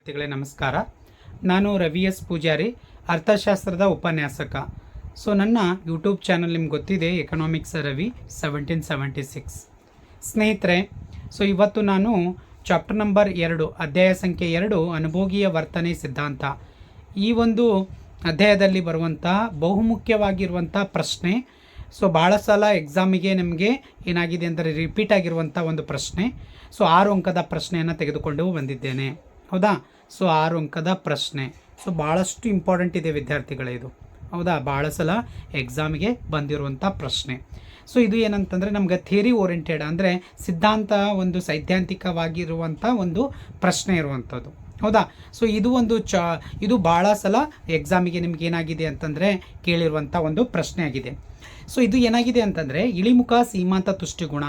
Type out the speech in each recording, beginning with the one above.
ವಿದ್ಯಾರ್ಥಿಗಳೇ ನಮಸ್ಕಾರ. ನಾನು ರವಿ ಎಸ್ ಪೂಜಾರಿ, ಅರ್ಥಶಾಸ್ತ್ರದ ಉಪನ್ಯಾಸಕ. ಸೊ, ನನ್ನ ಯೂಟ್ಯೂಬ್ ಚಾನಲ್ ನಿಮ್ಗೆ ಗೊತ್ತಿದೆ economics Ravi seventeen seventy six ಸ್ನೇಹಿತರೆ, ಸೊ, ಇವತ್ತು ನಾನು ಚಾಪ್ಟರ್ ನಂಬರ್ ಎರಡು, ಅಧ್ಯಾಯ ಸಂಖ್ಯೆ ಎರಡು, ಅನುಭೋಗಿಯ ವರ್ತನೆ ಸಿದ್ಧಾಂತ. ಈ ಒಂದು ಅಧ್ಯಾಯದಲ್ಲಿ ಬರುವಂಥ ಬಹುಮುಖ್ಯವಾಗಿರುವಂಥ ಪ್ರಶ್ನೆ, ಸೊ ಭಾಳ ಸಲ ಎಕ್ಸಾಮಿಗೆ ನಿಮಗೆ ಏನಾಗಿದೆ ಅಂದರೆ ರಿಪೀಟ್ ಆಗಿರುವಂಥ ಒಂದು ಪ್ರಶ್ನೆ. ಸೊ, ಆರು ಅಂಕದ ಪ್ರಶ್ನೆಯನ್ನು ತೆಗೆದುಕೊಂಡು ಬಂದಿದ್ದೇನೆ. ಹೌದಾ? ಸೊ ಆರು ಅಂಕದ ಪ್ರಶ್ನೆ. ಸೊ ಭಾಳಷ್ಟು ಇಂಪಾರ್ಟೆಂಟ್ ಇದೆ ವಿದ್ಯಾರ್ಥಿಗಳೇ ಇದು. ಹೌದಾ? ಭಾಳ ಸಲ ಎಕ್ಸಾಮಿಗೆ ಬಂದಿರುವಂಥ ಪ್ರಶ್ನೆ. ಸೊ ಇದು ಏನಂತಂದರೆ ನಮ್ಗೆ ಥಿಯರಿ ಓರಿಯೆಂಟೆಡ್ ಅಂದರೆ ಸಿದ್ಧಾಂತ ಒಂದು ಸೈದ್ಧಾಂತಿಕವಾಗಿರುವಂಥ ಒಂದು ಪ್ರಶ್ನೆ ಇರುವಂಥದ್ದು. ಹೌದಾ? ಸೊ ಇದು ಒಂದು ಚ, ಇದು ಭಾಳ ಸಲ ಎಕ್ಸಾಮಿಗೆ ನಿಮ್ಗೆ ಏನಾಗಿದೆ ಅಂತಂದರೆ ಕೇಳಿರುವಂಥ ಒಂದು ಪ್ರಶ್ನೆ ಆಗಿದೆ. ಸೊ ಇದು ಏನಾಗಿದೆ ಅಂತಂದರೆ ಇಳಿಮುಖ ಸೀಮಾಂತ ತುಷ್ಟಿಗುಣ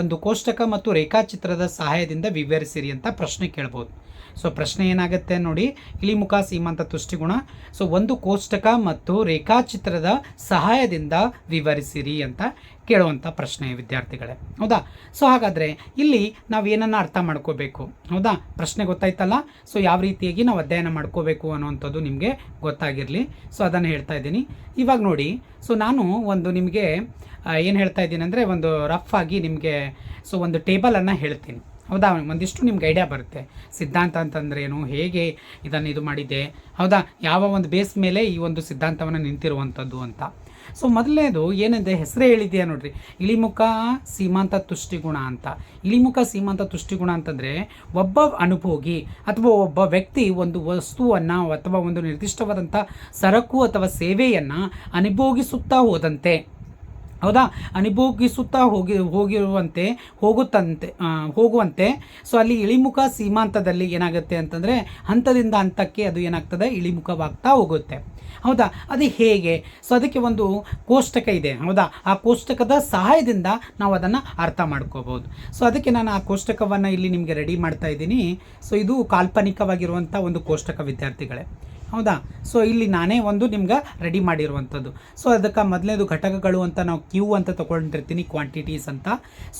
ಒಂದು ಕೋಷ್ಟಕ ಮತ್ತು ರೇಖಾಚಿತ್ರದ ಸಹಾಯದಿಂದ ವಿವರಿಸಿರಿ ಅಂತ ಪ್ರಶ್ನೆ ಕೇಳ್ಬೋದು. ಸೊ ಪ್ರಶ್ನೆ ಏನಾಗುತ್ತೆ ನೋಡಿ ಇಳಿಮುಖ ಸೀಮಂತ ತುಷ್ಟಿಗುಣ. ಸೊ ಒಂದು ಕೋಷ್ಟಕ ಮತ್ತು ರೇಖಾಚಿತ್ರದ ಸಹಾಯದಿಂದ ವಿವರಿಸಿರಿ ಅಂತ ಕೇಳುವಂಥ ಪ್ರಶ್ನೆ ವಿದ್ಯಾರ್ಥಿಗಳೇ. ಹೌದಾ? ಸೊ ಹಾಗಾದರೆ ಇಲ್ಲಿ ನಾವು ಏನನ್ನು ಅರ್ಥ ಮಾಡ್ಕೋಬೇಕು? ಹೌದಾ? ಪ್ರಶ್ನೆ ಗೊತ್ತಾಯ್ತಲ್ಲ? ಸೊ ಯಾವ ರೀತಿಯಾಗಿ ನಾವು ಅಧ್ಯಯನ ಮಾಡ್ಕೋಬೇಕು ಅನ್ನುವಂಥದ್ದು ನಿಮಗೆ ಗೊತ್ತಾಗಿರಲಿ. ಸೊ ಅದನ್ನು ಹೇಳ್ತಾ ಇದ್ದೀನಿ. ಇವಾಗ ನೋಡಿ, ಸೊ ನಾನು ಒಂದು ನಿಮಗೆ ಏನು ಹೇಳ್ತಾ ಇದ್ದೀನಿ ಅಂದರೆ ಒಂದು ರಫ್ ಆಗಿ ನಿಮಗೆ, ಸೊ ಒಂದು ಟೇಬಲನ್ನು ಹೇಳ್ತೀನಿ. ಹೌದಾ, ಒಂದಿಷ್ಟು ನಿಮ್ಗೆ ಐಡಿಯಾ ಬರುತ್ತೆ. ಸಿದ್ಧಾಂತ ಅಂತಂದ್ರೆ ಏನು ಹೇಗೆ ಇದನ್ನು ಇದು ಮಾಡಿದೆ ಹೌದಾ, ಯಾವ ಒಂದು ಬೇಸ್ ಮೇಲೆ ಈ ಒಂದು ಸಿದ್ಧಾಂತವನ್ನು ನಿಂತಿರುವಂಥದ್ದು ಅಂತ. ಸೊ ಮೊದಲನೇದು ಏನಿದೆ ಹೆಸರೇ ಹೇಳಿದೆಯಾ ನೋಡ್ರಿ. ಇಳಿಮುಖ ಸೀಮಾಂತ ತುಷ್ಟಿಗುಣ ಅಂತ. ಇಳಿಮುಖ ಸೀಮಾಂತ ತುಷ್ಟಿಗುಣ ಅಂತಂದರೆ, ಒಬ್ಬ ಅನುಭೋಗಿ ಅಥವಾ ಒಬ್ಬ ವ್ಯಕ್ತಿ ಒಂದು ವಸ್ತುವನ್ನು ಅಥವಾ ಒಂದು ನಿರ್ದಿಷ್ಟವಾದಂಥ ಸರಕು ಅಥವಾ ಸೇವೆಯನ್ನು ಅನುಭೋಗಿಸುತ್ತಾ ಹೋದಂತೆ. ಹೌದಾ? ಅನುಭೋಗಿಸುತ್ತಾ ಹೋಗಿ, ಹೋಗಿರುವಂತೆ, ಹೋಗುತ್ತಂತೆ ಹೋಗುವಂತೆ. ಸೊ ಅಲ್ಲಿ ಇಳಿಮುಖ ಸೀಮಾಂತದಲ್ಲಿ ಏನಾಗುತ್ತೆ ಅಂತಂದರೆ, ಹಂತದಿಂದ ಹಂತಕ್ಕೆ ಅದು ಏನಾಗ್ತದೆ? ಇಳಿಮುಖವಾಗ್ತಾ ಹೋಗುತ್ತೆ. ಹೌದಾ? ಅದು ಹೇಗೆ? ಸೊ ಅದಕ್ಕೆ ಒಂದು ಕೋಷ್ಟಕ ಇದೆ. ಹೌದಾ? ಆ ಕೋಷ್ಟಕದ ಸಹಾಯದಿಂದ ನಾವು ಅದನ್ನು ಅರ್ಥ ಮಾಡ್ಕೋಬೋದು ಸೊ ಅದಕ್ಕೆ ನಾನು ಆ ಕೋಷ್ಟಕವನ್ನು ಇಲ್ಲಿ ನಿಮಗೆ ರೆಡಿ ಮಾಡ್ತಾ ಇದ್ದೀನಿ. ಸೊ ಇದು ಕಾಲ್ಪನಿಕವಾಗಿರುವಂಥ ಒಂದು ಕೋಷ್ಟಕ, ವಿದ್ಯಾರ್ಥಿಗಳೇ. ಹೌದಾ? ಸೊ ಇಲ್ಲಿ ನಾನೇ ಒಂದು ನಿಮ್ಗೆ ರೆಡಿ ಮಾಡಿರುವಂಥದ್ದು. ಸೊ ಅದಕ್ಕೆ ಮೊದಲನೇದು ಘಟಕಗಳು ಅಂತ ನಾವು ಕ್ಯೂ ಅಂತ ತೊಗೊಂಡಿರ್ತೀನಿ ಕ್ವಾಂಟಿಟೀಸ್ ಅಂತ.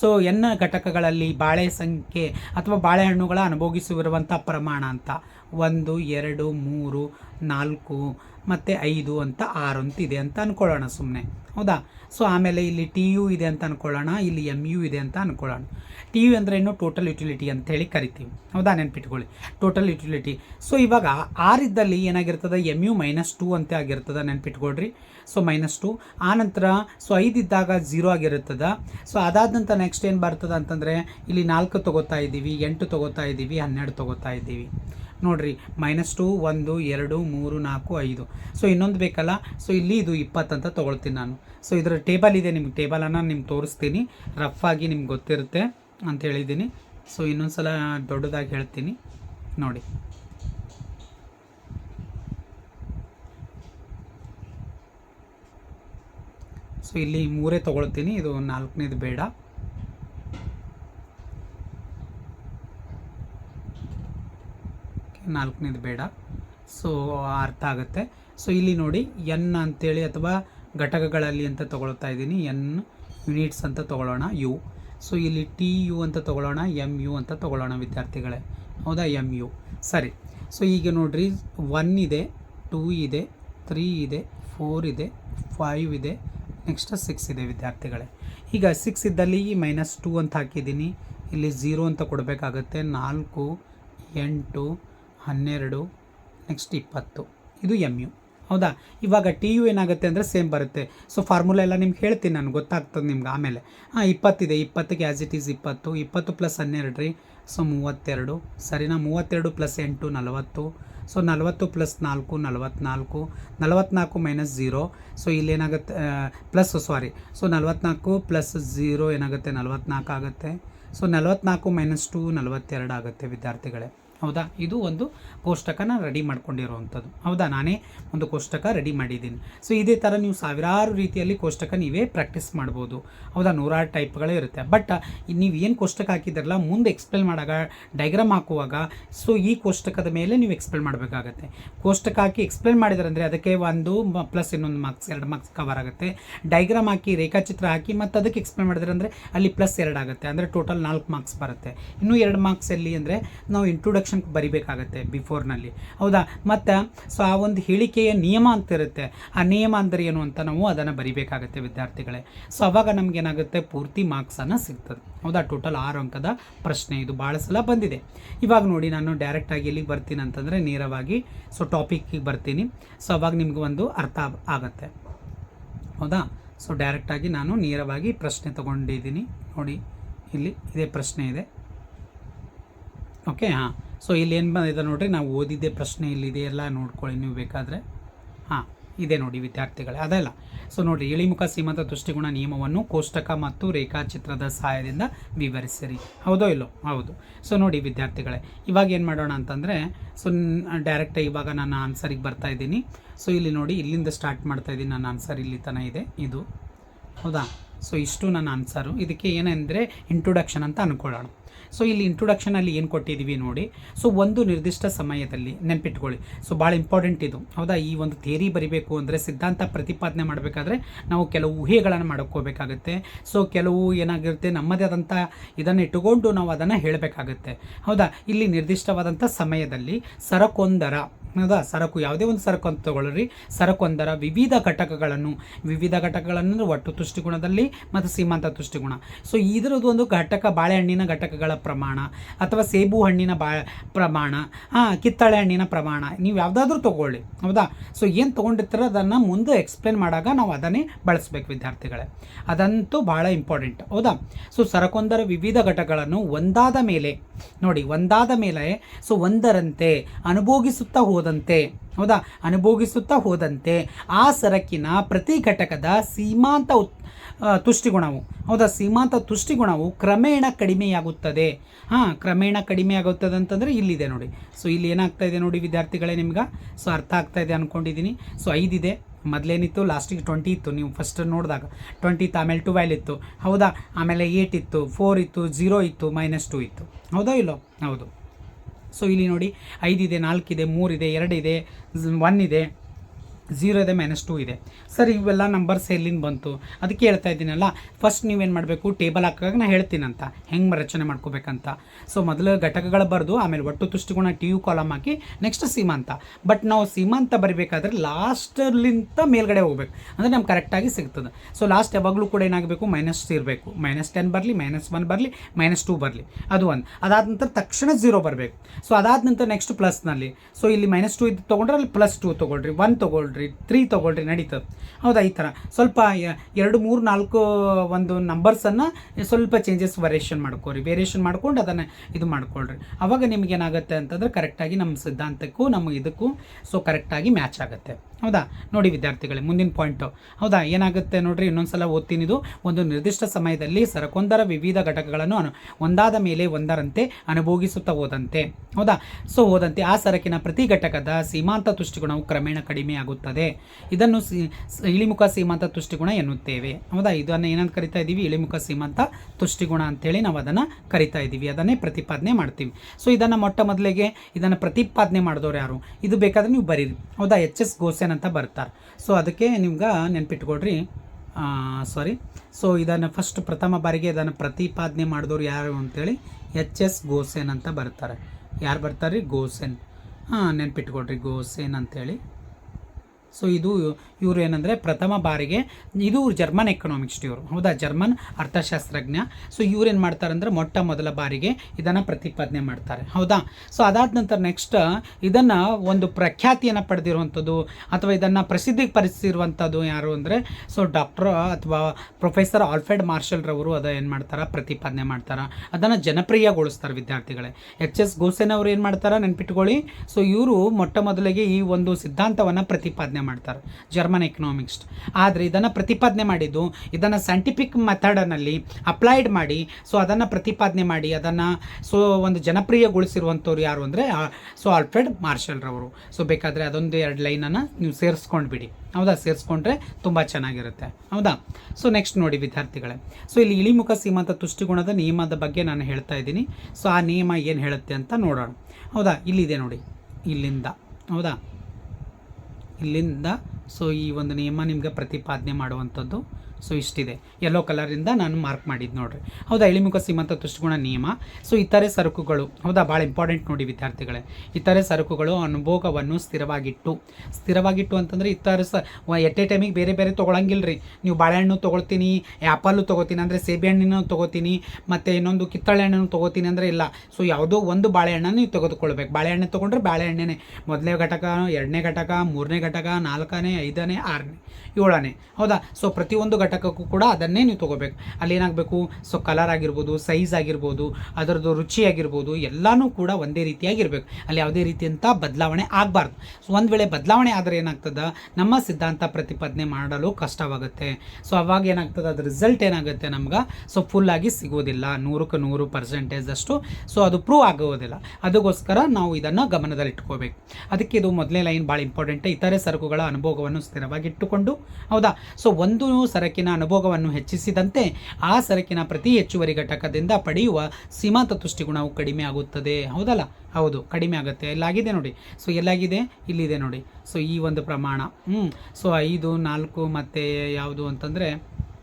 ಸೊ ಎನ್ ಘಟಕಗಳಲ್ಲಿ ಬಾಳೆ ಸಂಖ್ಯೆ ಅಥವಾ ಬಾಳೆಹಣ್ಣುಗಳ ಅನುಭೋಗಿಸಿರುವಂಥ ಪ್ರಮಾಣ ಅಂತ. ಒಂದು, ಎರಡು, ಮೂರು, ನಾಲ್ಕು ಮತ್ತು ಐದು ಅಂತ ಆರು ಅಂತ ಇದೆ ಅಂತ ಅಂದ್ಕೊಳ್ಳೋಣ ಸುಮ್ಮನೆ ಹೌದಾ? ಸೊ ಆಮೇಲೆ ಇಲ್ಲಿ ಟಿ ಯು ಇದೆ ಅಂತ ಅಂದ್ಕೊಳ್ಳೋಣ ಇಲ್ಲಿ ಎಂ ಯು ಇದೆ ಅಂತ ಅಂದ್ಕೊಳ್ಳೋಣ ಟಿ ಯು ಅಂದರೆ ಏನು? ಟೋಟಲ್ ಯುಟಿಲಿಟಿ ಅಂತ ಹೇಳಿ ಕರಿತೀವಿ. ಹೌದಾ ನೆನ್ಪಿಟ್ಕೊಳ್ಳಿ? ಟೋಟಲ್ ಯುಟಿಲಿಟಿ ಸೊ ಇವಾಗ ಆರ್ ಇದ್ದಲ್ಲಿ ಏನಾಗಿರ್ತದೆ? ಎಂ ಯು ಮೈನಸ್ ಟು ಅಂತ ಆಗಿರ್ತದೆ ನೆನ್ಪಿಟ್ಕೊಳ್ರಿ. ಸೊ ಮೈನಸ್ ಟು ಆನಂತರ ಸೊ ಇದ್ದಾಗ ಝೀರೋ ಆಗಿರುತ್ತದೆ ಸೊ ಅದಾದ ನೆಕ್ಸ್ಟ್ ಏನು ಬರ್ತದೆ ಅಂತಂದರೆ, ಇಲ್ಲಿ ನಾಲ್ಕು ತೊಗೋತಾ ಇದ್ದೀವಿ ಎಂಟು ತೊಗೋತಾ ಇದ್ದೀವಿ ಹನ್ನೆರಡು ತೊಗೋತಾ ಇದ್ದೀವಿ ನೋಡ್ರಿ ಮೈನಸ್ ಟು ಒಂದು, ಎರಡು, ಮೂರು, ನಾಲ್ಕು, ಐದು. ಸೊ ಇನ್ನೊಂದು ಬೇಕಲ್ಲ? ಸೊ ಇಲ್ಲಿ ಇದು ಇಪ್ಪತ್ತು ಅಂತ ತೊಗೊಳ್ತೀನಿ ನಾನು. ಸೊ ಇದರ ಟೇಬಲ್ ಇದೆ ನಿಮ್ಗೆ. ಟೇಬಲನ್ನು ನಿಮ್ಗೆ ತೋರಿಸ್ತೀನಿ. ರಫ್ ಆಗಿ ನಿಮ್ಗೆ ಗೊತ್ತಿರುತ್ತೆ ಅಂತ ಹೇಳಿದ್ದೀನಿ. ಸೊ ಇನ್ನೊಂದು ಸಲ ದೊಡ್ಡದಾಗಿ ಹೇಳ್ತೀನಿ. ನೋಡಿ. ಸೊ ಇಲ್ಲಿ ಮೂರೇ ತೊಗೊಳ್ತೀನಿ. ಇದು ನಾಲ್ಕನೇದು ಬೇಡ. ನಾಲ್ಕನೇದು ಬೇಡ. ಸೊ ಅರ್ಥ ಆಗುತ್ತೆ. ಸೊ ಇಲ್ಲಿ ನೋಡಿ ಎನ್ ಅಂತೇಳಿ ಅಥವಾ ಘಟಕಗಳಲ್ಲಿ ಅಂತ ತೊಗೊಳ್ತಾ ಇದ್ದೀನಿ. ಎನ್ ಯೂನಿಟ್ಸ್ ಅಂತ ತೊಗೊಳ್ಳೋಣ ಯು ಸೊ ಇಲ್ಲಿ ಟಿ ಯು ಅಂತ ತೊಗೊಳ್ಳೋಣ ಎಂ ಯು ಅಂತ ತೊಗೊಳ್ಳೋಣ ವಿದ್ಯಾರ್ಥಿಗಳೇ. ಹೌದಾ ಎಂ ಯು ಸರಿ. ಸೊ ಈಗ ನೋಡಿರಿ ಒನ್ ಇದೆ ಟೂ ಇದೆ ತ್ರೀ ಇದೆ ಫೋರ್ ಇದೆ ಫೈವ್ ಇದೆ ನೆಕ್ಸ್ಟ್ ಸಿಕ್ಸ್ ಇದೆ ವಿದ್ಯಾರ್ಥಿಗಳೇ. ಈಗ ಸಿಕ್ಸ್ ಇದ್ದಲ್ಲಿ ಮೈನಸ್ ಟೂ ಅಂತ ಹಾಕಿದ್ದೀನಿ. ಇಲ್ಲಿ ಝೀರೋ ಅಂತ ಕೊಡಬೇಕಾಗತ್ತೆ. ನಾಲ್ಕು, ಎಂಟು ಹನ್ನೆರಡು ನೆಕ್ಸ್ಟ್ ಇಪ್ಪತ್ತು. ಇದು ಎಂ ಯು ಹೌದಾ? ಇವಾಗ ಟಿ ಯು ಏನಾಗುತ್ತೆ ಅಂದರೆ ಸೇಮ್ ಬರುತ್ತೆ. ಸೊ ಫಾರ್ಮುಲಾ ಎಲ್ಲ ನಿಮ್ಗೆ ಹೇಳ್ತೀನಿ ನಾನು, ಗೊತ್ತಾಗ್ತದೆ ನಿಮ್ಗೆ ಆಮೇಲೆ. ಹಾಂ, ಇಪ್ಪತ್ತಿದೆ. ಇಪ್ಪತ್ತಕ್ಕೆ ಆ್ಯಸ್ ಇಟ್ ಈಸ್ ಇಪ್ಪತ್ತು. ಇಪ್ಪತ್ತು ಪ್ಲಸ್ ಹನ್ನೆರಡು ರೀ. ಸೊ ಮೂವತ್ತೆರಡು. ಸರಿನಾ? ಮೂವತ್ತೆರಡು ಪ್ಲಸ್ ಎಂಟು, ನಲವತ್ತು. ಸೊ ನಲವತ್ತು ಪ್ಲಸ್ ನಾಲ್ಕು ನಲವತ್ತ್ನಾಲ್ಕು ನಲವತ್ತ್ನಾಲ್ಕು ಮೈನಸ್ ಝೀರೋ ಸೊ ಇಲ್ಲೇನಾಗುತ್ತೆ ಪ್ಲಸ್ ಸಾರಿ ಸೊ ನಲವತ್ತ್ನಾಲ್ಕು ಪ್ಲಸ್ ಝೀರೋ ಏನಾಗುತ್ತೆ? ನಲವತ್ನಾಲ್ಕು ಆಗುತ್ತೆ. ಸೊ ನಲವತ್ತ್ನಾಲ್ಕು ಮೈನಸ್ ಟು ನಲವತ್ತೆರಡು ಆಗುತ್ತೆ, ವಿದ್ಯಾರ್ಥಿಗಳೇ. ಹೌದಾ? ಇದು ಒಂದು ಕೋಷ್ಟಕನ ರೆಡಿ ಮಾಡ್ಕೊಂಡಿರುವಂಥದ್ದು. ಹೌದಾ ನಾನೇ? ಒಂದು ಕೋಷ್ಟಕ ರೆಡಿ ಮಾಡಿದ್ದೀನಿ. ಸೊ ಇದೇ ಥರ ನೀವು ಸಾವಿರಾರು ರೀತಿಯಲ್ಲಿ ಕೋಷ್ಟಕ ನೀವೇ ಪ್ರಾಕ್ಟೀಸ್ ಮಾಡ್ಬೋದು. ಹೌದಾ? ನೂರಾರು ಟೈಪ್ಗಳೇ ಇರುತ್ತೆ. ಬಟ್ ನೀವು ಏನು ಕೋಷ್ಟಕ ಹಾಕಿದ್ರಲ್ಲ, ಮುಂದೆ ಎಕ್ಸ್ಪ್ಲೇನ್ ಮಾಡಾಗ ಡೈಗ್ರಾಮ್ ಹಾಕುವಾಗ ಸೊ ಈ ಕೋಷ್ಟಕದ ಮೇಲೆ ನೀವು ಎಕ್ಸ್ಪ್ಲೇನ್ ಮಾಡಬೇಕಾಗತ್ತೆ. ಕೋಷ್ಟಕ ಹಾಕಿ ಎಕ್ಸ್ಪ್ಲೇನ್ ಮಾಡಿದ್ರಂದರೆ ಅದಕ್ಕೆ ಒಂದು ಪ್ಲಸ್ ಇನ್ನೊಂದು ಮಾರ್ಕ್ಸ್ ಎರಡು ಮಾರ್ಕ್ಸ್ ಕವರ್ ಆಗುತ್ತೆ. ಡೈಗ್ರಾಮ್ ಹಾಕಿ, ರೇಖಾಚಿತ್ರ ಹಾಕಿ, ಮತ್ತು ಅದಕ್ಕೆ ಎಕ್ಸ್ಪ್ಲೇನ್ ಮಾಡಿದ್ರೆ ಅಂದರೆ ಅಲ್ಲಿ ಪ್ಲಸ್ ಎರಡು ಆಗುತ್ತೆ. ಅಂದರೆ ಟೋಟಲ್ ನಾಲ್ಕು ಮಾರ್ಕ್ಸ್ ಬರುತ್ತೆ. ಇನ್ನೂ ಎರಡು ಮಾರ್ಕ್ಸ್ ಎಲ್ಲಿ ಅಂದರೆ, ನಾವು ಇಂಟ್ರೊಡಕ್ಷನ್ ಇಂಟ್ರೊಡಕ್ಷನ್ ಬರಿಬೇಕಾಗತ್ತೆ ಬಿಫೋರ್ನಲ್ಲಿ. ಹೌದಾ? ಮತ್ತು ಸೊ ಆ ಒಂದು ಹೇಳಿಕೆಯ ನಿಯಮ ಅಂತ ಇರುತ್ತೆ. ಆ ನಿಯಮ ಅಂದರೆ ಏನು ಅಂತ ನಾವು ಅದನ್ನು ಬರಿಬೇಕಾಗತ್ತೆ ವಿದ್ಯಾರ್ಥಿಗಳೇ. ಸೊ ಅವಾಗ ನಮಗೇನಾಗುತ್ತೆ? ಪೂರ್ತಿ ಮಾರ್ಕ್ಸನ್ನು ಸಿಗ್ತದೆ. ಹೌದಾ? ಟೋಟಲ್ ಆರು ಅಂಕದ ಪ್ರಶ್ನೆ ಇದು ಭಾಳ ಸಲ ಬಂದಿದೆ. ಇವಾಗ ನೋಡಿ ನಾನು ಡೈರೆಕ್ಟಾಗಿ ಎಲ್ಲಿಗೆ ಬರ್ತೀನಿ ಅಂತಂದರೆ ನೇರವಾಗಿ ಸೊ ಟಾಪಿಕ್ಕಿಗೆ ಬರ್ತೀನಿ. ಸೊ ಅವಾಗ ನಿಮ್ಗೆ ಒಂದು ಅರ್ಥ ಆಗುತ್ತೆ. ಹೌದಾ? ಸೊ ಡೈರೆಕ್ಟಾಗಿ ನಾನು ನೇರವಾಗಿ ಪ್ರಶ್ನೆ ತಗೊಂಡಿದ್ದೀನಿ. ನೋಡಿ, ಇಲ್ಲಿ ಇದೇ ಪ್ರಶ್ನೆ ಇದೆ. ಓಕೆ ಹಾಂ. ಸೊ ಇಲ್ಲಿ ಏನು ಬಂದಿದೆ ನೋಡಿರಿ, ನಾವು ಓದಿದ್ದೆ ಪ್ರಶ್ನೆ ಇಲ್ಲಿದೆ, ಎಲ್ಲ ನೋಡ್ಕೊಳ್ಳಿ ನೀವು ಬೇಕಾದರೆ. ಹಾಂ, ಇದೆ ನೋಡಿ ವಿದ್ಯಾರ್ಥಿಗಳೇ, ಅದೆಲ್ಲ. ಸೊ ನೋಡಿ ಇಳಿಮುಖ ಸೀಮಂತ ದೃಷ್ಟಿಗುಣ ನಿಯಮವನ್ನು ಕೋಷ್ಟಕ ಮತ್ತು ರೇಖಾಚಿತ್ರದ ಸಹಾಯದಿಂದ ವಿವರಿಸಿರಿ. ಹೌದೋ ಇಲ್ಲೋ? ಹೌದು. ಸೊ ನೋಡಿ ವಿದ್ಯಾರ್ಥಿಗಳೇ, ಇವಾಗ ಏನು ಮಾಡೋಣ ಅಂತಂದರೆ ಸೊ ಡೈರೆಕ್ಟ್ ಇವಾಗ ನಾನು ಆನ್ಸರಿಗೆ ಬರ್ತಾ ಇದ್ದೀನಿ. ಸೊ ಇಲ್ಲಿ ನೋಡಿ, ಇಲ್ಲಿಂದ ಸ್ಟಾರ್ಟ್ ಮಾಡ್ತಾ ಇದ್ದೀನಿ ನನ್ನ ಆನ್ಸರ್ ಇಲ್ಲಿ ತನಕ ಇದೆ, ಇದು. ಹೌದಾ? ಸೊ ಇಷ್ಟು ನನ್ನ ಆನ್ಸರು ಇದಕ್ಕೆ ಏನಂದರೆ ಇಂಟ್ರೊಡಕ್ಷನ್ ಅಂತ ಅಂದ್ಕೊಳ್ಳೋಣ ಸೊ ಇಲ್ಲಿ ಇಂಟ್ರೊಡಕ್ಷನಲ್ಲಿ ಏನು ಕೊಟ್ಟಿದ್ದೀವಿ ನೋಡಿ. ಸೊ ಒಂದು ನಿರ್ದಿಷ್ಟ ಸಮಯದಲ್ಲಿ ನೆನ್ಪಿಟ್ಕೊಳ್ಳಿ. ಸೊ ಭಾಳ ಇಂಪಾರ್ಟೆಂಟ್ ಇದು. ಹೌದಾ? ಈ ಒಂದು ಥಿಯರಿ ಬರಿಬೇಕು ಅಂದರೆ ಸಿದ್ಧಾಂತ ಪ್ರತಿಪಾದನೆ ಮಾಡಬೇಕಾದ್ರೆ ನಾವು ಕೆಲವು ಊಹೆಗಳನ್ನು ಮಾಡ್ಕೋಬೇಕಾಗುತ್ತೆ. ಸೊ ಕೆಲವು ಏನಾಗಿರುತ್ತೆ, ನಮ್ಮದೇ ಆದಂಥ ಇದನ್ನು ಇಟ್ಟುಕೊಂಡು ನಾವು ಅದನ್ನು ಹೇಳಬೇಕಾಗತ್ತೆ. ಹೌದಾ? ಇಲ್ಲಿ ನಿರ್ದಿಷ್ಟವಾದಂಥ ಸಮಯದಲ್ಲಿ ಸರಕೊಂದರ, ಹೌದಾ? ಸರಕು, ಯಾವುದೇ ಒಂದು ಸರಕು ಅಂತ ತಗೊಳ್ಳ್ರಿ ಸರಕೊಂದರ ವಿವಿಧ ಘಟಕಗಳನ್ನು ವಿವಿಧ ಘಟಕಗಳನ್ನು ಒಟ್ಟು ತುಷ್ಟಿಗುಣದಲ್ಲಿ ಮತ್ತು ಸೀಮಾಂತ ತುಷ್ಟಿಗುಣ. ಸೊ ಇದರದ್ದು ಒಂದು ಘಟಕ, ಬಾಳೆಹಣ್ಣಿನ ಘಟಕಗಳ ಪ್ರಮಾಣ ಅಥವಾ ಸೇಬು ಹಣ್ಣಿನ ಬಾ ಪ್ರಮಾಣ, ಹಾಂ, ಕಿತ್ತಳೆ ಹಣ್ಣಿನ ಪ್ರಮಾಣ, ನೀವು ಯಾವುದಾದ್ರೂ ತಗೊಳ್ಳಿ, ಹೌದಾ? ಸೊ ಏನು ತಗೊಂಡಿರ್ತರ ಅದನ್ನು ಮುಂದೆ ಎಕ್ಸ್ಪ್ಲೇನ್ ಮಾಡಾಗ ನಾವು ಅದನ್ನೇ ಬಳಸ್ಬೇಕು ವಿದ್ಯಾರ್ಥಿಗಳೇ. ಅದಂತೂ ಭಾಳ ಇಂಪಾರ್ಟೆಂಟ್ ಹೌದಾ? ಸೊ ಸರಕೊಂದರ ವಿವಿಧ ಘಟಕಗಳನ್ನು ಒಂದಾದ ಮೇಲೆ, ನೋಡಿ, ಒಂದಾದ ಮೇಲೆ ಸೊ ಒಂದರಂತೆ, ಅನುಭೋಗಿಸುತ್ತಾ ಹೋದಂತೆ, ಹೌದಾ? ಅನುಭೋಗಿಸುತ್ತಾ ಹೋದಂತೆ, ಆ ಸರಕಿನ ಪ್ರತಿ ಘಟಕದ ಸೀಮಾಂತ ಉತ್ ತುಷ್ಟಿಗುಣವು. ಹೌದಾ ಸೀಮಾಂತ ತುಷ್ಟಿಗುಣವು ಕ್ರಮೇಣ ಕಡಿಮೆಯಾಗುತ್ತದೆ. ಹಾಂ, ಕ್ರಮೇಣ ಕಡಿಮೆಯಾಗುತ್ತದೆ ಅಂತಂದರೆ ಇಲ್ಲಿದೆ ನೋಡಿ. ಸೊ ಇಲ್ಲಿ ಏನಾಗ್ತಾ ಇದೆ ನೋಡಿ ವಿದ್ಯಾರ್ಥಿಗಳೇ ನಿಮ್ಗೆ. ಸೊ ಅರ್ಥ ಆಗ್ತಾ ಇದೆ ಅಂದ್ಕೊಂಡಿದ್ದೀನಿ ಸೊ ಐದಿದೆ ಮೊದಲೇನಿತ್ತು, ಲಾಸ್ಟಿಗೆ ಟ್ವೆಂಟಿ ಇತ್ತು. ನೀವು ಫಸ್ಟ್ ನೋಡಿದಾಗ ಟ್ವೆಂಟಿ ಇತ್ತು, ಆಮೇಲೆ ಟ್ವೆಲ್ ಇತ್ತು. ಹೌದಾ? ಆಮೇಲೆ ಏಯ್ಟ್ ಇತ್ತು ಫೋರ್ ಇತ್ತು ಜೀರೋ ಇತ್ತು ಮೈನಸ್ ಟು ಇತ್ತು. ಹೌದಾ ಇಲ್ಲೋ? ಹೌದು. ಸೊ ಇಲ್ಲಿ ನೋಡಿ ಐದಿದೆ ನಾಲ್ಕಿದೆ ಮೂರಿದೆ ಎರಡಿದೆ ಒನ್ ಇದೆ. ಝೀರೋ ಇದೆ ಮೈನಸ್ ಟು ಇದೆ. ಸರ್, ಇವೆಲ್ಲ ನಂಬರ್ಸ್ ಎಲ್ಲಿಂದ ಬಂತು? ಅದಕ್ಕೆ ಹೇಳ್ತಾ ಇದ್ದೀನಲ್ಲ ಫಸ್ಟ್ ನೀವೇನು ಮಾಡಬೇಕು? ಟೇಬಲ್ ಹಾಕಾಗ ನಾನು ಹೇಳ್ತೀನಂತ. ಹೆಂಗೆ ರಚನೆ ಮಾಡ್ಕೋಬೇಕಂತ. ಸೊ ಮೊದಲು ಘಟಕಗಳು ಬರೆದು, ಆಮೇಲೆ ಒಟ್ಟು ತುಷ್ಟಿಗುಣ ಟಿ ಯು ಕಾಲಮ್ ಹಾಕಿ ನೆಕ್ಸ್ಟ್ ಸೀಮಾಂತ. ಬಟ್ ನಾವು ಸೀಮಾಂತ ಬರಿಬೇಕಾದ್ರೆ ಲಾಸ್ಟಲ್ಲಿಂತ ಮೇಲ್ಗಡೆ ಹೋಗ್ಬೇಕು. ಅಂದರೆ ನಮ್ಗೆ ಕರೆಕ್ಟಾಗಿ ಸಿಗ್ತದೆ. ಸೊ ಲಾಸ್ಟ್ ಯಾವಾಗಲೂ ಕೂಡ ಏನಾಗಬೇಕು? ಮೈನಸ್ ಇರಬೇಕು. ಮೈನಸ್ ಟೆನ್ ಬರಲಿ ಮೈನಸ್ ಒನ್ ಬರಲಿ ಮೈನಸ್ ಟು ಬರಲಿ. ಅದು ಒಂದು. ಅದಾದ ನಂತರ ತಕ್ಷಣ ಝೀರೋ ಬರಬೇಕು. ಸೊ ಅದಾದ ನಂತರ ನೆಕ್ಸ್ಟ್ ಪ್ಲಸ್ನಲ್ಲಿ ಸೊ ಇಲ್ಲಿ ಮೈನಸ್ ಟು ಇದು ತೊಗೊಂಡ್ರೆ ಅಲ್ಲಿ ಪ್ಲಸ್ ಟು ತೊಗೊಳ್ರಿ. ಒನ್ ತೊಗೊಳ್ರಿ. ತ್ರೀ ತೊಗೊಳ್ರಿ ನಡೀತದೆ. ಹೌದಾ ಈ ಥರ? ಸ್ವಲ್ಪ ಎರಡು, ಮೂರು, ನಾಲ್ಕು ಒಂದು ನಂಬರ್ಸನ್ನು ಸ್ವಲ್ಪ ಚೇಂಜಸ್ ವೇರಿಯೇಷನ್ ಮಾಡ್ಕೊರಿ ವೇರಿಯೇಷನ್ ಮಾಡ್ಕೊಂಡು ಅದನ್ನು ಇದು ಮಾಡ್ಕೊಳ್ರಿ. ಅವಾಗ ನಿಮ್ಗೆ ಏನಾಗುತ್ತೆ ಅಂತಂದ್ರೆ ಕರೆಕ್ಟಾಗಿ ನಮ್ಮ ಸಿದ್ಧಾಂತಕ್ಕೂ, ನಮ್ಮ ಇದಕ್ಕೂ ಸೊ ಕರೆಕ್ಟಾಗಿ ಮ್ಯಾಚ್ ಆಗುತ್ತೆ. ಹೌದಾ? ನೋಡಿ ವಿದ್ಯಾರ್ಥಿಗಳೇ, ಮುಂದಿನ ಪಾಯಿಂಟು ಹೌದಾ? ಏನಾಗುತ್ತೆ ನೋಡ್ರಿ, ಇನ್ನೊಂದ್ಸಲ ಓದ್ತೀನಿ ಇದು. ಒಂದು ನಿರ್ದಿಷ್ಟ ಸಮಯದಲ್ಲಿ ಸರಕೊಂದರ ವಿವಿಧ ಘಟಕಗಳನ್ನು ಅನು ಒಂದಾದ ಮೇಲೆ ಒಂದರಂತೆ ಅನುಭೋಗಿಸುತ್ತಾ ಹೋದಂತೆ. ಹೌದಾ? ಸೊ ಹೋದಂತೆ ಆ ಸರಕಿನ ಪ್ರತಿ ಘಟಕದ ಸೀಮಾಂತ ತುಷ್ಟಿಗುಣವು ಕ್ರಮೇಣ ಕಡಿಮೆಯಾಗುತ್ತದೆ ಇದನ್ನು ಸಿ ಇಳಿಮುಖ ಸೀಮಾಂತ ತುಷ್ಟಿಗುಣ ಎನ್ನುತ್ತೇವೆ. ಹೌದಾ? ಇದನ್ನು ಏನಂತ ಕರಿತಾ ಇದ್ದೀವಿ ಇಳಿಮುಖ ಸೀಮಾಂತ ತುಷ್ಟಿಗುಣ ಅಂತೇಳಿ ನಾವು ಅದನ್ನು ಕರಿತಾ ಇದ್ದೀವಿ ಅದನ್ನೇ ಪ್ರತಿಪಾದನೆ ಮಾಡ್ತೀವಿ. ಸೊ ಇದನ್ನು ಮೊಟ್ಟ ಮೊದಲಿಗೆ ಇದನ್ನು ಪ್ರತಿಪಾದನೆ ಮಾಡಿದವರು ಯಾರು? ಇದು ಬೇಕಾದ್ರೆ ನೀವು ಬರೀರಿ. ಹೌದಾ? ಎಚ್ ಎಸ್ ಅಂತ ಬರ್ತಾರೆ. ಸೊ ಅದಕ್ಕೆ ನಿಮ್ಗೆ ನೆನ್ಪಿಟ್ಕೊಡ್ರಿ ಸಾರಿ ಸೊ ಇದನ್ನು ಫಸ್ಟ್ ಪ್ರಥಮ ಬಾರಿಗೆ ಇದನ್ನು ಪ್ರತಿಪಾದನೆ ಮಾಡಿದವ್ರು ಯಾರು ಅಂತೇಳಿ ಎಚ್ ಎಸ್ ಗೋಸೇನ್ ಅಂತ ಬರ್ತಾರೆ. ಯಾರು ಬರ್ತಾರೆ? ರೀ ಗೋಸೇನ್ ಹಾಂ ನೆನ್ಪಿಟ್ಕೊಡ್ರಿ ಗೋಸೇನ್ ಅಂತೇಳಿ. ಸೊ ಇದು ಇವರು ಏನಂದರೆ ಪ್ರಥಮ ಬಾರಿಗೆ ಇದು ಜರ್ಮನ್ ಎಕನಾಮಿಕ್ಸ್ಟ್ ಇವರು. ಹೌದಾ? ಜರ್ಮನ್ ಅರ್ಥಶಾಸ್ತ್ರಜ್ಞ. ಸೊ ಏನು ಮಾಡ್ತಾರೆ ಅಂದರೆ ಮೊಟ್ಟ ಮೊದಲ ಬಾರಿಗೆ ಇದನ್ನು ಪ್ರತಿಪಾದನೆ ಮಾಡ್ತಾರೆ. ಹೌದಾ? ಸೊ ಅದಾದ ನಂತರ ನೆಕ್ಸ್ಟ್ ಇದನ್ನು ಒಂದು ಪ್ರಖ್ಯಾತಿಯನ್ನು ಪಡೆದಿರುವಂಥದ್ದು ಅಥವಾ ಇದನ್ನು ಪ್ರಸಿದ್ಧಿಪಡಿಸಿರುವಂಥದ್ದು ಯಾರು ಅಂದರೆ ಸೊ ಡಾಕ್ಟರ್ ಅಥವಾ ಪ್ರೊಫೆಸರ್ ಆಲ್ಫ್ರೆಡ್ ಮಾರ್ಷಲ್ ರವರು ಅದ ಏನು ಮಾಡ್ತಾರೆ? ಪ್ರತಿಪಾದನೆ ಮಾಡ್ತಾರೆ. ಅದನ್ನು ಜನಪ್ರಿಯಗೊಳಿಸ್ತಾರೆ ವಿದ್ಯಾರ್ಥಿಗಳೇ. ಎಚ್ ಎಸ್ ಗೋಸೆನ್ ಅವರು ಏನು ಮಾಡ್ತಾರೆ? ನೆನ್ಪಿಟ್ಕೊಳ್ಳಿ. ಸೊ ಇವರು ಮೊಟ್ಟ ಮೊದಲಿಗೆ ಈ ಒಂದು ಸಿದ್ಧಾಂತವನ್ನು ಪ್ರತಿಪಾದನೆ ಮಾಡ್ತಾರೆ. ಜರ್ಮನ್ ಎಕನಾಮಿಕ್ಸ್ಟ್ ಆದರೆ ಇದನ್ನು ಪ್ರತಿಪಾದನೆ ಮಾಡಿದ್ದು, ಇದನ್ನು ಸೈಂಟಿಫಿಕ್ ಮೆಥಡನಲ್ಲಿ ಅಪ್ಲೈಡ್ ಮಾಡಿ ಸೊ ಅದನ್ನು ಪ್ರತಿಪಾದನೆ ಮಾಡಿ, ಅದನ್ನು ಸೊ ಒಂದು ಜನಪ್ರಿಯಗೊಳಿಸಿರುವಂಥವ್ರು ಯಾರು ಅಂದರೆ ಸೊ ಆಲ್ಫ್ರೆಡ್ ಮಾರ್ಷಲ್ ರವರು. ಸೊ ಬೇಕಾದರೆ ಅದೊಂದು ಎರಡು ಲೈನನ್ನು ನೀವು ಸೇರಿಸ್ಕೊಂಡು ಬಿಡಿ ಹೌದಾ? ಸೇರಿಸ್ಕೊಂಡ್ರೆ ತುಂಬ ಚೆನ್ನಾಗಿರುತ್ತೆ. ಹೌದಾ? ಸೊ ನೆಕ್ಸ್ಟ್ ನೋಡಿ ವಿದ್ಯಾರ್ಥಿಗಳೇ. ಸೊ ಇಲ್ಲಿ ಇಳಿಮುಖ ಸೀಮಂತ ತುಷ್ಟಿಗುಣದ ನಿಯಮದ ಬಗ್ಗೆ ನಾನು ಹೇಳ್ತಾ ಇದ್ದೀನಿ. ಸೊ ಆ ನಿಯಮ ಏನು ಹೇಳುತ್ತೆ ಅಂತ ನೋಡೋಣ. ಹೌದಾ? ಇಲ್ಲಿದೆ ನೋಡಿ. ಇಲ್ಲಿಂದ. ಹೌದಾ? ಇಲ್ಲಿಂದ. ಸೊ ಈ ಒಂದು ನಿಯಮ ನಿಮಗೆ ಪ್ರತಿಪಾದನೆ ಮಾಡುವಂಥದ್ದು. ಸೊ ಇಷ್ಟಿದೆ. ಯೆಲ್ಲೋ ಕಲರಿಂದ ನಾನು ಮಾರ್ಕ್ ಮಾಡಿದ್ದು ನೋಡ್ರಿ. ಹೌದಾ ಇಳಿಮುಖ ಸೀಮಂತ ತುಷ್ಟಗುಣ ನಿಯಮ? ಸೊ ಇತರೆ ಸರಕುಗಳು. ಹೌದಾ, ಭಾಳ ಇಂಪಾರ್ಟೆಂಟ್ ನೋಡಿ ವಿದ್ಯಾರ್ಥಿಗಳೇ. ಇತರೆ ಸರಕುಗಳು ಅನುಭೋಗವನ್ನು ಸ್ಥಿರವಾಗಿಟ್ಟು. ಸ್ಥಿರವಾಗಿಟ್ಟು ಅಂತಂದರೆ ಇತರ ಸ ಎಟ್ ಎ ಟೈಮಿಗೆ ಬೇರೆ ಬೇರೆ ತೊಗೊಳಂಗಿಲ್ಲ ರೀ ನೀವು ಬಾಳೆಹಣ್ಣು ತೊಗೊಳ್ತೀನಿ ಆ್ಯಪಲ್ಲು ತೊಗೋತೀನಿ ಅಂದರೆ ಸೇಬೆಹಣ್ಣಿನ ತೊಗೋತೀನಿ, ಮತ್ತು ಇನ್ನೊಂದು ಕಿತ್ತಳೆ ಹಣ್ಣನ್ನು ತೊಗೋತೀನಿ ಅಂದರೆ ಇಲ್ಲ. ಸೊ ಯಾವುದೋ ಒಂದು ಬಾಳೆಹಣ್ಣನ್ನು ನೀವು ತೆಗೆದುಕೊಳ್ಬೇಕು. ಬಾಳೆಹಣ್ಣು ತೊಗೊಂಡ್ರೆ ಬಾಳೆಹಣ್ಣೆ ಮೊದಲನೇ ಘಟಕ, ಎರಡನೇ ಘಟಕ, ಮೂರನೇ ಘಟಕ, ನಾಲ್ಕನೇ, ಐದನೇ, ಆರನೇ, ಏಳನೇ. ಹೌದಾ? ಸೊ ಪ್ರತಿಯೊಂದು ಘಟಕಕ್ಕೂ ಕೂಡ ಅದನ್ನೇ ನೀವು ತೊಗೋಬೇಕು. ಅಲ್ಲಿ ಏನಾಗಬೇಕು? ಸೊ ಕಲರ್ ಆಗಿರ್ಬೋದು ಸೈಜ್ ಆಗಿರ್ಬೋದು, ಅದರದ್ದು ರುಚಿ ಆಗಿರ್ಬೋದು, ಎಲ್ಲನೂ ಕೂಡ ಒಂದೇ ರೀತಿಯಾಗಿರಬೇಕು. ಅಲ್ಲಿ ಯಾವುದೇ ರೀತಿಯಂಥ ಬದಲಾವಣೆ ಆಗಬಾರ್ದು. ಸೊ ಒಂದು ವೇಳೆ ಬದಲಾವಣೆ ಆದರೆ ಏನಾಗ್ತದೆ? ನಮ್ಮ ಸಿದ್ಧಾಂತ ಪ್ರತಿಪಾದನೆ ಮಾಡಲು ಕಷ್ಟವಾಗುತ್ತೆ. ಸೊ ಅವಾಗ ಏನಾಗ್ತದೆ? ಅದ್ರ ರಿಸಲ್ಟ್ ಏನಾಗುತ್ತೆ ನಮ್ಗೆ? ಸೊ ಫುಲ್ಲಾಗಿ ಸಿಗೋದಿಲ್ಲ. ನೂರಕ್ಕೆ ನೂರು ಪರ್ಸೆಂಟೇಜ್ ಅಷ್ಟು. ಸೊ ಅದು ಪ್ರೂವ್ ಆಗೋದಿಲ್ಲ. ಅದಕ್ಕೋಸ್ಕರ ನಾವು ಇದನ್ನು ಗಮನದಲ್ಲಿಟ್ಕೋಬೇಕು ಅದಕ್ಕೆ ಇದು ಮೊದಲೇ ಲೈನ್ ಭಾಳ ಇಂಪಾರ್ಟೆಂಟ್ ಇತರೆ ಸರಕುಗಳ ಅನುಭವವನ್ನು ಸ್ಥಿರವಾಗಿಟ್ಟುಕೊಂಡು ಹೌದಾ? ಸೊ ಒಂದು ಸರಕಿನ ಅನುಭೋಗವನ್ನು ಹೆಚ್ಚಿಸಿದಂತೆ ಆ ಸರಕಿನ ಪ್ರತಿ ಹೆಚ್ಚುವರಿ ಘಟಕದಿಂದ ಪಡೆಯುವ ಸೀಮಾಂತ ತುಷ್ಟಿಗುಣವು ಕಡಿಮೆ ಆಗುತ್ತದೆ. ಹೌದಲ್ಲ? ಹೌದು, ಕಡಿಮೆ ಆಗುತ್ತೆ. ಎಲ್ಲಾಗಿದೆ ನೋಡಿ. ಸೊ ಎಲ್ಲಾಗಿದೆ? ಇಲ್ಲಿದೆ ನೋಡಿ. ಸೊ ಈ ಒಂದು ಪ್ರಮಾಣ. ಹ್ಞೂ ಸೊ ಐದು, ನಾಲ್ಕು ಮತ್ತು ಯಾವುದು ಅಂತಂದರೆ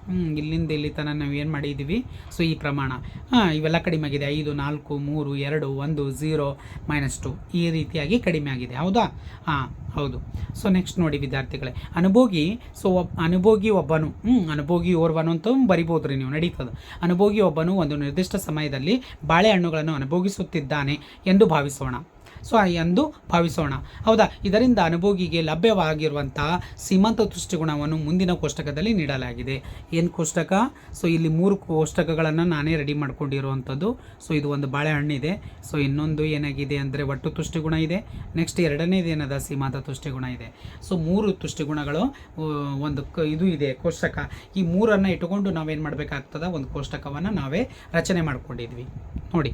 ಹ್ಞೂ ಇಲ್ಲಿಂದ ಇಲ್ಲಿ ತನಕ ನಾವು ಏನು ಮಾಡಿದ್ದೀವಿ ಸೊ ಈ ಪ್ರಮಾಣ. ಹಾಂ, ಇವೆಲ್ಲ ಕಡಿಮೆ ಆಗಿದೆ. ಐದು, ನಾಲ್ಕು, ಮೂರು, ಎರಡು, ಒಂದು ಝೀರೋ ಮೈನಸ್ ಟು ಈ ರೀತಿಯಾಗಿ ಕಡಿಮೆ ಆಗಿದೆ. ಹೌದಾ? ಹಾಂ, ಹೌದು. ಸೊ ನೆಕ್ಸ್ಟ್ ನೋಡಿ ವಿದ್ಯಾರ್ಥಿಗಳೇ. ಅನುಭೋಗಿ ಸೊ ಒಬ್, ಅನುಭೋಗಿ ಒಬ್ಬನು ಹ್ಞೂ ಅನುಭೋಗಿ ಓರ್ವನು ಅಂತ ಬರಿಬೋದು ರೀ ನೀವು. ನಡೀತದೆ. ಅನುಭೋಗಿ ಒಬ್ಬನು ಒಂದು ನಿರ್ದಿಷ್ಟ ಸಮಯದಲ್ಲಿ ಬಾಳೆಹಣ್ಣುಗಳನ್ನು ಅನುಭೋಗಿಸುತ್ತಿದ್ದಾನೆ ಎಂದು ಭಾವಿಸೋಣ. ಸೊ ಎಂದು ಭಾವಿಸೋಣ. ಹೌದಾ? ಇದರಿಂದ ಅನುಭೋಗಿಗೆ ಲಭ್ಯವಾಗಿರುವಂತಹ ಸೀಮಂತ ತುಷ್ಟಿಗುಣವನ್ನು ಮುಂದಿನ ಕೋಷ್ಟಕದಲ್ಲಿ ನೀಡಲಾಗಿದೆ. ಏನು ಕೋಷ್ಟಕ? ಸೊ, ಇಲ್ಲಿ ಮೂರು ಕೋಷ್ಟಕಗಳನ್ನು ನಾನೇ ರೆಡಿ ಮಾಡ್ಕೊಂಡಿರುವಂಥದ್ದು. ಸೊ, ಇದು ಒಂದು ಬಾಳೆಹಣ್ಣಿದೆ. ಸೊ, ಇನ್ನೊಂದು ಏನಾಗಿದೆ ಅಂದರೆ ಒಟ್ಟು ತುಷ್ಟಿಗುಣ ಇದೆ. ನೆಕ್ಸ್ಟ್ ಎರಡನೇದು ಏನದ? ಸೀಮಂತ ತುಷ್ಟಿಗುಣ ಇದೆ. ಸೊ, ಮೂರು ತುಷ್ಟಿಗುಣಗಳು ಒಂದು ಇದು ಇದೆ ಕೋಷ್ಟಕ. ಈ ಮೂರನ್ನು ಇಟ್ಟುಕೊಂಡು ನಾವೇನು ಮಾಡಬೇಕಾಗ್ತದ? ಒಂದು ಕೋಷ್ಟಕವನ್ನು ನಾವೇ ರಚನೆ ಮಾಡ್ಕೊಂಡಿದ್ವಿ. ನೋಡಿ.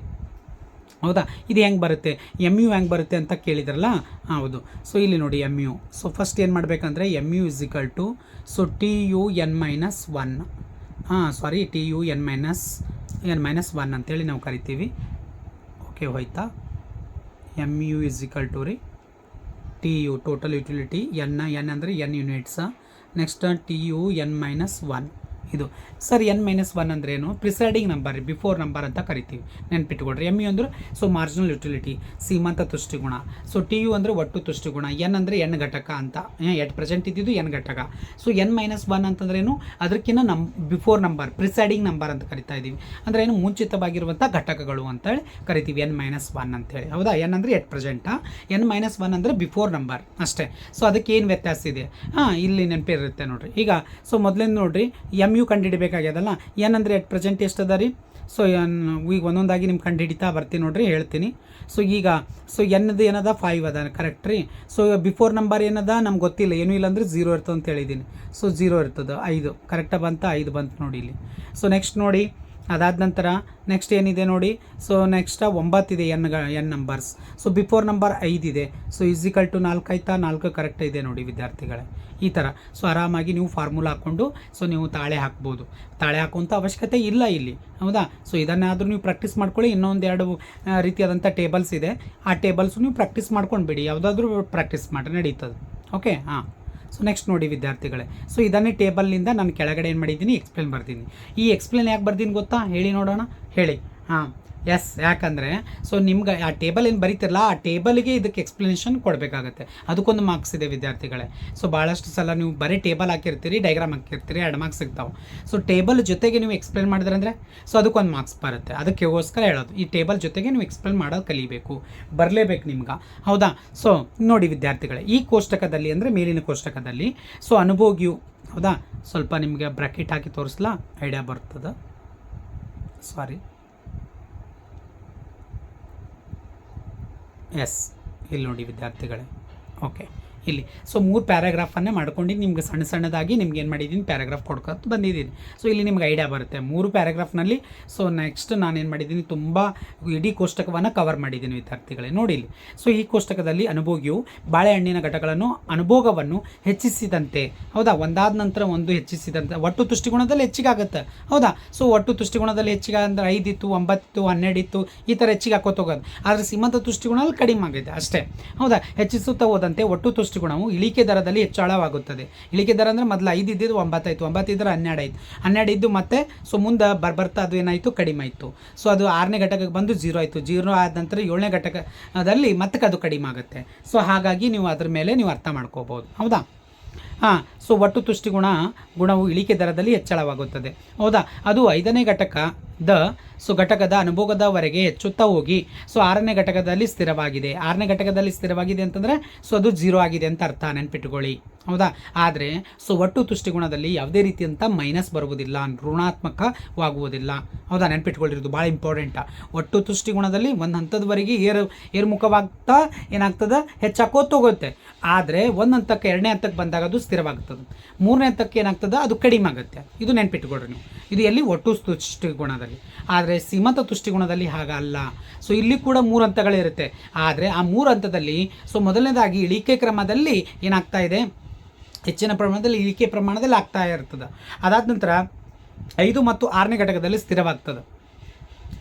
ಹೌದಾ? ಇದು ಹೆಂಗೆ ಬರುತ್ತೆ? ಎಂ ಯು ಹೆಂಗೆ ಬರುತ್ತೆ ಅಂತ ಕೇಳಿದ್ರಲ್ಲ? ಹೌದು. ಸೊ ಇಲ್ಲಿ ನೋಡಿ ಎಂ ಯು. ಸೊ ಫಸ್ಟ್ ಏನು ಮಾಡಬೇಕಂದ್ರೆ M U is equal to so T U N minus one ಹಾಂ sorry T U N minus N minus one ಅಂತೇಳಿ ನಾವು ಕರಿತೀವಿ. ಓಕೆ ಹೋಯ್ತಾ? M U is equal to ರೀ? T U total utility N N ಅಂದರೆ N units next T U N minus one ಇದು sir N minus one ಅಂದ್ರೇನು preceding number before number ಅಂತ ಕರಿತೀವಿ. ನೆನ್ಪಿಟ್ಕೊಡ್ರಿ ಎಂ ಯು ಅಂದ್ರೆ ಸೊ ಮಾರ್ಜಿನಲ್ ಯುಟಿಲಿಟಿ ಸೀಮಂತ ತುಷ್ಟಿಗುಣ. So T U ಅಂದ್ರೆ ಒಟ್ಟು ತುಷ್ಟಿಗುಣ ಎನ್ ಅಂದರೆ ಎನ್ ಘಟಕ ಅಂತ. ಎಟ್ ಪ್ರೆಸೆಂಟ್ ಇದ್ದಿದ್ದು ಎನ್ ಘಟಕ. ಸೊ ಎನ್ ಮೈನಸ್ ಒನ್ ಅಂತಂದ್ರೇನು ಅದಕ್ಕಿಂತ ನಮ್ ಬಿಫೋರ್ ನಂಬರ್ ಪ್ರಿಸೈಡಿಂಗ್ ನಂಬರ್ ಅಂತ ಕರಿತಾ ಇದ್ದೀವಿ. ಅಂದ್ರೆ ಏನು? ಮುಂಚಿತವಾಗಿರುವಂಥ ಘಟಕಗಳು ಅಂತೇಳಿ ಕರಿತೀವಿ ಎನ್ ಮೈನಸ್ ಒನ್ ಅಂತೇಳಿ ಹೌದಾ? ಎನ್ ಅಂದ್ರೆ ಎಟ್ ಪ್ರೆಸೆಂಟಾ ಎನ್ ಮೈನಸ್ ಒನ್ ಅಂದ್ರೆ ಬಿಫೋರ್ ನಂಬರ್ ಅಷ್ಟೇ. ಸೊ ಅದಕ್ಕೆ ಏನು ವ್ಯತ್ಯಾಸ ಇದೆ? ಹಾಂ, ಇಲ್ಲಿ ನೆನಪಿರುತ್ತೆ ನೋಡ್ರಿ. ಈಗ ಸೊ ಮೊದಲಿಂದ ನೋಡ್ರಿ ಎಂ ಕಂಡುಹಿಡಿಬೇಕಾಗ್ಯದಲ್ಲ? ಎನ್ ಏನಂದ್ರೆ ಎಟ್ ಪ್ರೆಸೆಂಟ್ ಎಷ್ಟು ಅದ ರೀ ಸೊ ಈಗ ಒಂದೊಂದಾಗಿ ನಿಮ್ಗೆ ಕಂಡು ಹಿಡಿತಾ ಬರ್ತೀನಿ ನೋಡ್ರಿ, ಹೇಳ್ತೀನಿ. ಸೊ ಈಗ ಸೊ ಎನ್ನದು ಏನದ? ಫೈವ್ ಅದ ಕರೆಕ್ಟ್ ರೀ? ಸೊ ಬಿಫೋರ್ ನಂಬರ್ ಏನದ? ನಮ್ಗೆ ಗೊತ್ತಿಲ್ಲ, ಏನೂ ಇಲ್ಲ ಅಂದರೆ ಝೀರೋ ಇರ್ತದೆ ಅಂತ ಹೇಳಿದ್ದೀನಿ ಸೊ ಝೀರೋ ಇರ್ತದೆ, ಐದು. ಕರೆಕ್ಟಾಗಿ ಬಂತ? ಐದು ಬಂತು ನೋಡಿ ಇಲ್ಲಿ. ಸೊ ನೆಕ್ಸ್ಟ್ ನೋಡಿ. ಅದಾದ ನಂತರ ನೆಕ್ಸ್ಟ್ ಏನಿದೆ ನೋಡಿ? So next ಒಂಬತ್ತಿದೆ N N numbers so before number ಐದಿದೆ so is equal to ನಾಲ್ಕು ಆಯ್ತಾ? ನಾಲ್ಕು ಕರೆಕ್ಟ್ ಇದೆ ನೋಡಿ ವಿದ್ಯಾರ್ಥಿಗಳೇ. ಈ ಥರ ಸೊ ಆರಾಮಾಗಿ ನೀವು ಫಾರ್ಮುಲಾ ಹಾಕ್ಕೊಂಡು ಸೊ ನೀವು ತಾಳೆ ಹಾಕ್ಬೋದು. ತಾಳೆ ಹಾಕುವಂಥ ಅವಶ್ಯಕತೆ ಇಲ್ಲ ಇಲ್ಲಿ. ಹೌದಾ? ಸೊ ಇದನ್ನಾದರೂ ನೀವು ಪ್ರಾಕ್ಟೀಸ್ ಮಾಡ್ಕೊಳ್ಳಿ. ಇನ್ನೊಂದು ಎರಡು ರೀತಿಯಾದಂಥ ಟೇಬಲ್ಸ್ ಇದೆ. ಆ ಟೇಬಲ್ಸು ನೀವು ಪ್ರಾಕ್ಟೀಸ್ ಮಾಡ್ಕೊಂಡು ಬಿಡಿ ಯಾವುದಾದ್ರೂ ಪ್ರಾಕ್ಟೀಸ್ ಮಾಡಿ ನಡೀತದೆ. ಓಕೆ ಹಾಂ. ಸೊ ನೆಕ್ಸ್ಟ್ ನೋಡಿ ವಿದ್ಯಾರ್ಥಿಗಳೇ. ಸೊ ಇದನ್ನೇ ಟೇಬಲ್ನಿಂದ ನಾನು ಕೆಳಗಡೆ ಏನು ಮಾಡಿದ್ದೀನಿ? ಎಕ್ಸ್ಪ್ಲೇನ್ ಬರ್ತೀನಿ. ಈ ಎಕ್ಸ್ಪ್ಲೇನ್ ಯಾಕೆ ಬರ್ತೀನಿ ಗೊತ್ತಾ? ಹೇಳಿ ನೋಡೋಣ. ಹೇಳಿ. ಹಾಂ. ಎಸ್ ಯಾಕಂದರೆ ಸೊ ನಿಮ್ಗೆ ಆ ಟೇಬಲ್ ಏನು ಬರೀತಿರಲ್ಲ ಆ ಟೇಬಲ್ಗೆ ಇದಕ್ಕೆ ಎಕ್ಸ್ಪ್ಲನೇಷನ್ ಕೊಡಬೇಕಾಗತ್ತೆ. ಅದಕ್ಕೊಂದು ಮಾರ್ಕ್ಸ್ ಇದೆ ವಿದ್ಯಾರ್ಥಿಗಳೇ. ಸೊ ಭಾಳಷ್ಟು ಸಲ ನೀವು ಬರೀ ಟೇಬಲ್ ಹಾಕಿರ್ತೀರಿ ಡೈಗ್ರಾಮ್ ಹಾಕಿರ್ತೀರಿ, ಎರಡು ಮಾರ್ಕ್ಸ್ ಸಿಗ್ತಾವೆ. ಸೊ ಟೇಬಲ್ ಜೊತೆಗೆ ನೀವು ಎಕ್ಸ್ಪ್ಲೇನ್ ಮಾಡಿದ್ರೆ ಅಂದರೆ ಸೊ ಅದಕ್ಕೊಂದು ಮಾರ್ಕ್ಸ್ ಬರುತ್ತೆ. ಅದಕ್ಕೋಸ್ಕರ ಹೇಳೋದು, ಈ ಟೇಬಲ್ ಜೊತೆಗೆ ನೀವು ಎಕ್ಸ್ಪ್ಲೇನ್ ಮಾಡೋದು ಕಲಿಬೇಕು. ಬರಲೇಬೇಕು ನಿಮ್ಗೆ. ಹೌದಾ? ಸೊ ನೋಡಿ ವಿದ್ಯಾರ್ಥಿಗಳೇ, ಈ ಕೋಷ್ಟಕದಲ್ಲಿ ಅಂದರೆ ಮೇಲಿನ ಕೋಷ್ಟಕದಲ್ಲಿ ಸೊ ಅನುಭೋಗಿಯು, ಹೌದಾ? ಸ್ವಲ್ಪ ನಿಮಗೆ ಬ್ರಾಕೆಟ್ ಹಾಕಿ ತೋರಿಸ್ಲಾ? ಐಡಿಯಾ ಬರ್ತದೆ? Sorry yes. ಇಲ್ಲಿ ನೋಡಿ ವಿದ್ಯಾರ್ಥಿಗಳೇ. ಓಕೆ. ಇಲ್ಲಿ. ಸೊ ಮೂರು ಪ್ಯಾರಾಗ್ರಾಫನ್ನೇ ಮಾಡ್ಕೊಂಡು ನಿಮ್ಗೆ ಸಣ್ಣ ಸಣ್ಣದಾಗಿ ನಿಮ್ಗೆ ಏನು ಮಾಡಿದ್ದೀನಿ? ಪ್ಯಾರಾಗ್ರಾಫ್ ಕೊಡ್ಕೊತ ಬಂದಿದ್ದೀನಿ. ಸೊ ಇಲ್ಲಿ ನಿಮ್ಗೆ ಐಡಿಯಾ ಬರುತ್ತೆ. ಮೂರು ಪ್ಯಾರಾಗ್ರಾಫ್ನಲ್ಲಿ ಸೊ ನೆಕ್ಸ್ಟ್ ನಾನು ಏನು ಮಾಡಿದ್ದೀನಿ? ತುಂಬ ಇಡೀ ಕೋಷ್ಟಕವನ್ನು ಕವರ್ ಮಾಡಿದ್ದೀನಿ ವಿದ್ಯಾರ್ಥಿಗಳೇ. ನೋಡಿ ಇಲ್ಲಿ ಸೊ ಈ ಕೋಷ್ಟಕದಲ್ಲಿ ಅನುಭೋಗಿಯು ಬಾಳೆಹಣ್ಣಿನ ಘಟಗಳನ್ನು ಅನುಭೋಗವನ್ನು ಹೆಚ್ಚಿಸಿದಂತೆ, ಹೌದಾ? ಒಂದಾದ ನಂತರ ಒಂದು ಹೆಚ್ಚಿಸಿದಂತೆ, ಒಟ್ಟು ತುಷ್ಟಿಗುಣದಲ್ಲಿ ಹೆಚ್ಚಿಗೆ ಆಗುತ್ತೆ ಹೌದಾ? ಸೊ ಒಟ್ಟು ತುಷ್ಟಿಗುಣದಲ್ಲಿ ಹೆಚ್ಚಿಗೆ ಅಂದರೆ ಐದಿತ್ತು ಒಂಬತ್ತು ಹನ್ನೆರಡಿತ್ತು, ಈ ಥರ ಹೆಚ್ಚಿಗೆ ಹಾಕೋತೋಗೋದು ಆದರೆ ಸೀಮಂತ ತುಷ್ಟಿಗುಣದಲ್ಲಿ ಕಡಿಮೆ ಆಗಿದೆ ಅಷ್ಟೇ. ಹೌದಾ? ಹೆಚ್ಚಿಸುತ್ತಾ ಹೋದಂತೆ ಒಟ್ಟು ತುಷ್ಟಿ ತುಷ್ಟಿಗುಣವು ಇಳಿಕೆ ದರದಲ್ಲಿ ಹೆಚ್ಚಳವಾಗುತ್ತದೆ. ಇಳಿಕೆ ದರ ಅಂದರೆ ಮೊದಲು ಐದು ಇದ್ದಿದ್ದು ಒಂಬತ್ತಾಯಿತು ಒಂಬತ್ತಿದ್ದರೆ ಹನ್ನೆರಡು ಆಯಿತು. ಹನ್ನೆರಡು ಇದ್ದು ಮತ್ತೆ ಸೊ ಮುಂದೆ ಬರ್, ಬರ್ತಾ ಅದು ಏನಾಯಿತು? ಕಡಿಮೆ ಆಯಿತು. ಸೊ ಅದು ಆರನೇ ಘಟಕಕ್ಕೆ ಬಂದು ಜೀರೋ ಆಯಿತು. ಜೀರೋ ಆದ ನಂತರ ಏಳನೇ ಘಟಕದಲ್ಲಿ ಮತ್ತೆ ಅದು ಕಡಿಮೆ ಆಗುತ್ತೆ. ಸೊ ಹಾಗಾಗಿ ನೀವು ಅದ್ರ ಮೇಲೆ ನೀವು ಅರ್ಥ ಮಾಡ್ಕೋಬೋದು. ಹೌದಾ? ಹಾಂ ಸೊ ಒಟ್ಟು ತುಷ್ಟಿಗುಣ ಗುಣವು ಇಳಿಕೆ ದರದಲ್ಲಿ ಹೆಚ್ಚಳವಾಗುತ್ತದೆ. ಹೌದಾ? ಅದು ಐದನೇ ಘಟಕ, ದ, ಸೊ ಘಟಕದ ಅನುಭೋಗದವರೆಗೆ ಹೆಚ್ಚುತ್ತಾ ಹೋಗಿ, ಸೊ ಆರನೇ ಘಟಕದಲ್ಲಿ ಸ್ಥಿರವಾಗಿದೆ. ಆರನೇ ಘಟಕದಲ್ಲಿ ಸ್ಥಿರವಾಗಿದೆ ಅಂತಂದರೆ, ಸೊ ಅದು ಜೀರೋ ಆಗಿದೆ ಅಂತ ಅರ್ಥ ನೆನ್ಪಿಟ್ಕೊಳ್ಳಿ. ಹೌದಾ? ಆದರೆ, ಸೊ ಒಟ್ಟು ತುಷ್ಟಿಗುಣದಲ್ಲಿ ಯಾವುದೇ ರೀತಿಯಂಥ ಮೈನಸ್ ಬರುವುದಿಲ್ಲ, ಋಣಾತ್ಮಕವಾಗುವುದಿಲ್ಲ. ಹೌದಾ? ನೆನ್ಪಿಟ್ಕೊಳ್ಳಿರೋದು ಭಾಳ ಇಂಪಾರ್ಟೆಂಟ ಒಟ್ಟು ತುಷ್ಟಿಗುಣದಲ್ಲಿ ಒಂದು ಹಂತದವರೆಗೆ ಏರು, ಏರ್ಮುಖವಾಗ್ತಾ ಏನಾಗ್ತದೆ? ಹೆಚ್ಚಾಕೋತ ಹೋಗುತ್ತೆ. ಆದರೆ, ಒಂದು ಹಂತಕ್ಕೆ ಎರಡನೇ ಹಂತಕ್ಕೆ ಬಂದಾಗ ಅದು ಸ್ಥಿರವಾಗ್ತದೆ ಮೂರನೇ ಹಂತಕ್ಕೆ ಏನಾಗ್ತದೆ? ಅದು ಕಡಿಮೆ ಆಗುತ್ತೆ. ಇದು ನೆನ್ಪಿಟ್ಕೊಳ್ರಿ ನೀವು. ಇದು ಎಲ್ಲಿ ಒಟ್ಟು ತುಷ್ಟಿಗುಣದಲ್ಲಿ. ಆದರೆ ಸೀಮಂತ ತುಷ್ಟಿಗುಣದಲ್ಲಿ ಹಾಗಲ್ಲ. ಸೊ ಇಲ್ಲಿ ಕೂಡ ಮೂರು ಹಂತಗಳಿರುತ್ತೆ ಆದರೆ ಆ ಮೂರು ಹಂತದಲ್ಲಿ ಸೊ ಮೊದಲನೇದಾಗಿ ಇಳಿಕೆ ಕ್ರಮದಲ್ಲಿ ಏನಾಗ್ತಾ ಇದೆ? ಹೆಚ್ಚಿನ ಪ್ರಮಾಣದಲ್ಲಿ ಇಳಿಕೆ ಪ್ರಮಾಣದಲ್ಲಿ ಆಗ್ತಾ ಇರ್ತದೆ. ಅದಾದ ನಂತರ ಐದು ಮತ್ತು ಆರನೇ ಘಟಕದಲ್ಲಿ ಸ್ಥಿರವಾಗ್ತದೆ.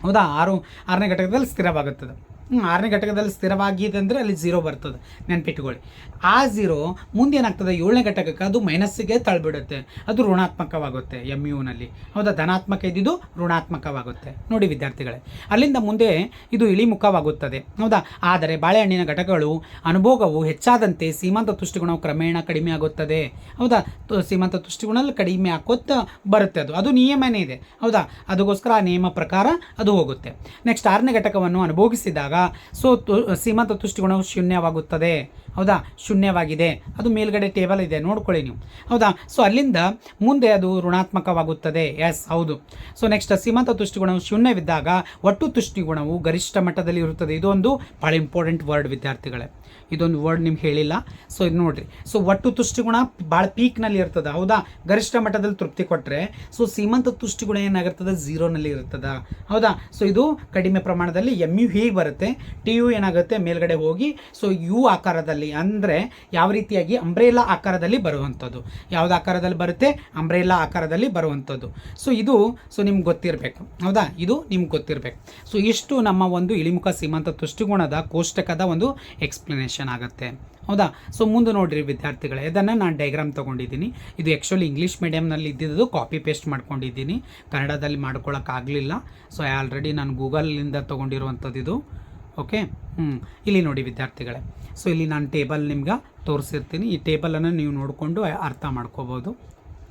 ಹೌದಾ? ಆರು, ಆರನೇ ಘಟಕದಲ್ಲಿ ಸ್ಥಿರವಾಗುತ್ತದೆ. ಆರನೇ ಘಟಕದಲ್ಲಿ ಸ್ಥಿರವಾಗಿದೆ ಅಂದರೆ ಅಲ್ಲಿ ಝೀರೋ ಬರ್ತದೆ ನೆನ್ಪಿಟ್ಕೊಳ್ಳಿ. ಆ ಝೀರೋ ಮುಂದೆ ಏನಾಗ್ತದೆ? ಏಳನೇ ಘಟಕಕ್ಕೆ ಅದು ಮೈನಸ್ಸಿಗೆ ತಳ್ಬಿಡುತ್ತೆ. ಅದು ಋಣಾತ್ಮಕವಾಗುತ್ತೆ ಎಂ ಯುನಲ್ಲಿ ಹೌದಾ? ಧನಾತ್ಮಕ ಇದ್ದಿದ್ದು ಋಣಾತ್ಮಕವಾಗುತ್ತೆ. ನೋಡಿ ವಿದ್ಯಾರ್ಥಿಗಳೇ, ಅಲ್ಲಿಂದ ಮುಂದೆ ಇದು ಇಳಿಮುಖವಾಗುತ್ತದೆ. ಹೌದಾ? ಆದರೆ ಬಾಳೆಹಣ್ಣಿನ ಘಟಕಗಳು ಅನುಭೋಗವು ಹೆಚ್ಚಾದಂತೆ ಸೀಮಂತ ತುಷ್ಟಿಗುಣವು ಕ್ರಮೇಣ ಕಡಿಮೆ ಆಗುತ್ತದೆ. ಹೌದಾ? ಸೀಮಂತ ತುಷ್ಟಿಗುಣದಲ್ಲಿ ಕಡಿಮೆ ಆಕೋತ ಬರುತ್ತೆ ಅದು. ಅದು ನಿಯಮನೇ ಇದೆ. ಹೌದಾ? ಅದಕ್ಕೋಸ್ಕರ ಆ ನಿಯಮ ಪ್ರಕಾರ ಅದು ಹೋಗುತ್ತೆ. ನೆಕ್ಸ್ಟ್ ಆರನೇ ಘಟಕವನ್ನು ಅನುಭೋಗಿಸಿದಾಗ ಸೊ ತು ಸೀಮಾಂತ ತುಷ್ಟಿಗುಣವು ಶೂನ್ಯವಾಗುತ್ತದೆ. ಹೌದಾ? ಶೂನ್ಯವಾಗಿದೆ. ಅದು ಮೇಲ್ಗಡೆ ಟೇಬಲ್ ಇದೆ. ನೋಡ್ಕೊಳ್ಳಿ ನೀವು. ಹೌದಾ? ಸೊ ಅಲ್ಲಿಂದ ಮುಂದೆ ಅದು ಋಣಾತ್ಮಕವಾಗುತ್ತದೆ. ಎಸ್ ಹೌದು. ಸೊ ನೆಕ್ಸ್ಟ್ ಸೀಮಂತ ತುಷ್ಟಿಗುಣವು ಶೂನ್ಯವಿದ್ದಾಗ ಒಟ್ಟು ತುಷ್ಟಿಗುಣವು ಗರಿಷ್ಠ ಮಟ್ಟದಲ್ಲಿ ಇರುತ್ತದೆ. ಇದೊಂದು ಭಾಳ ಇಂಪಾರ್ಟೆಂಟ್ ವರ್ಡ್ ವಿದ್ಯಾರ್ಥಿಗಳೇ. ಇದೊಂದು ವರ್ಡ್ ನಿಮ್ಗೆ ಹೇಳಿಲ್ಲ. ಸೊ ಇದು ನೋಡ್ರಿ. ಸೊ ಒಟ್ಟು ತುಷ್ಟಿಗುಣ ಭಾಳ ಪೀಕ್ನಲ್ಲಿ ಇರ್ತದೆ. ಹೌದಾ? ಗರಿಷ್ಠ ಮಟ್ಟದಲ್ಲಿ ತೃಪ್ತಿ ಕೊಟ್ಟರೆ ಸೊ ಸೀಮಂತ ತುಷ್ಟಿಗುಣ ಏನಾಗಿರ್ತದೆ? ಝೀರೋನಲ್ಲಿ ಇರ್ತದೆ. ಹೌದಾ? ಸೊ ಇದು ಕಡಿಮೆ ಪ್ರಮಾಣದಲ್ಲಿ ಎಂ ಯು ಹೀಗೆ ಬರುತ್ತೆ. ಟಿ ಯು ಏನಾಗುತ್ತೆ? ಮೇಲ್ಗಡೆ ಹೋಗಿ. ಸೊ ಯು ಆಕಾರದಲ್ಲಿ ಅಂದರೆ ಯಾವ ರೀತಿಯಾಗಿ ಅಂಬ್ರೇಲಾ ಆಕಾರದಲ್ಲಿ ಬರುವಂಥದ್ದು. ಯಾವ್ದು ಆಕಾರದಲ್ಲಿ ಬರುತ್ತೆ? ಅಂಬ್ರೇಲಾ ಆಕಾರದಲ್ಲಿ ಬರುವಂಥದ್ದು. ಸೊ ಇದು ಸೊ ನಿಮ್ಗೆ ಗೊತ್ತಿರಬೇಕು. ಹೌದಾ? ಇದು ನಿಮ್ಗೆ ಗೊತ್ತಿರಬೇಕು. ಸೊ ಇಷ್ಟು ನಮ್ಮ ಒಂದು ಇಳಿಮುಖ ಸೀಮಂತ ತುಷ್ಟಿಗುಣದ ಕೋಷ್ಟಕದ ಒಂದು ಎಕ್ಸ್ಪ್ಲನೇಷನ್ ಆಗುತ್ತೆ. ಹೌದಾ? ಸೊ ಮುಂದೆ ನೋಡಿರಿ ವಿದ್ಯಾರ್ಥಿಗಳೇ, ಇದನ್ನು ನಾನು ಡೈಗ್ರಾಮ್ ತೊಗೊಂಡಿದ್ದೀನಿ. ಇದು ಆ್ಯಕ್ಚುಲಿ ಇಂಗ್ಲೀಷ್ ಮೀಡಿಯಮ್ನಲ್ಲಿ ಇದ್ದಿದ್ದು ಕಾಪಿ ಪೇಸ್ಟ್ ಮಾಡ್ಕೊಂಡಿದ್ದೀನಿ. ಕನ್ನಡದಲ್ಲಿ ಮಾಡ್ಕೊಳ್ಳೋಕ್ಕಾಗಲಿಲ್ಲ ಸೊ ಆಲ್ರೆಡಿ ನಾನು ಗೂಗಲಿಂದ ತೊಗೊಂಡಿರುವಂಥದ್ದು ಇದು. ಓಕೆ ಹ್ಞೂ ಇಲ್ಲಿ ನೋಡಿ ವಿದ್ಯಾರ್ಥಿಗಳೇ. ಸೊ ಇಲ್ಲಿ ನಾನು ಟೇಬಲ್ ನಿಮ್ಗೆ ತೋರಿಸಿರ್ತೀನಿ. ಈ ಟೇಬಲನ್ನು ನೀವು ನೋಡಿಕೊಂಡು ಅರ್ಥ ಮಾಡ್ಕೋಬೋದು.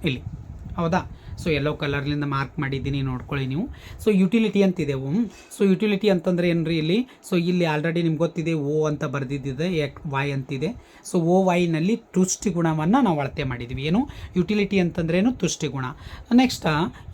ಇಲ್ಲಿ. ಹೌದಾ? ಸೊ ಎಲ್ಲೋ ಕಲರ್ಲಿಂದ ಮಾರ್ಕ್ ಮಾಡಿದ್ದೀನಿ, ನೋಡ್ಕೊಳ್ಳಿ ನೀವು. ಸೊ ಯುಟಿಲಿಟಿ ಅಂತಿದೆ ಸೊ ಯುಟಿಲಿಟಿ ಅಂತಂದ್ರೆ ಏನ್ರಿ ಇಲ್ಲಿ? ಸೊ ಇಲ್ಲಿ ಆಲ್ರೆಡಿ ನಿಮ್ಗೆ ಗೊತ್ತಿದೆ, ಓ ಅಂತ ಬರೆದಿದ್ದಿದೆ, ಎಕ್ ವಾಯ್ ಅಂತಿದೆ. ಸೊ ಓ ವಾಯ್ನಲ್ಲಿ ತುಷ್ಟಿ ಗುಣವನ್ನು ನಾವು ಅಳತೆ ಮಾಡಿದ್ವಿ. ಏನು? ಯುಟಿಲಿಟಿ ಅಂತಂದ್ರೇನು ತುಷ್ಟಿ ಗುಣ. ನೆಕ್ಸ್ಟ್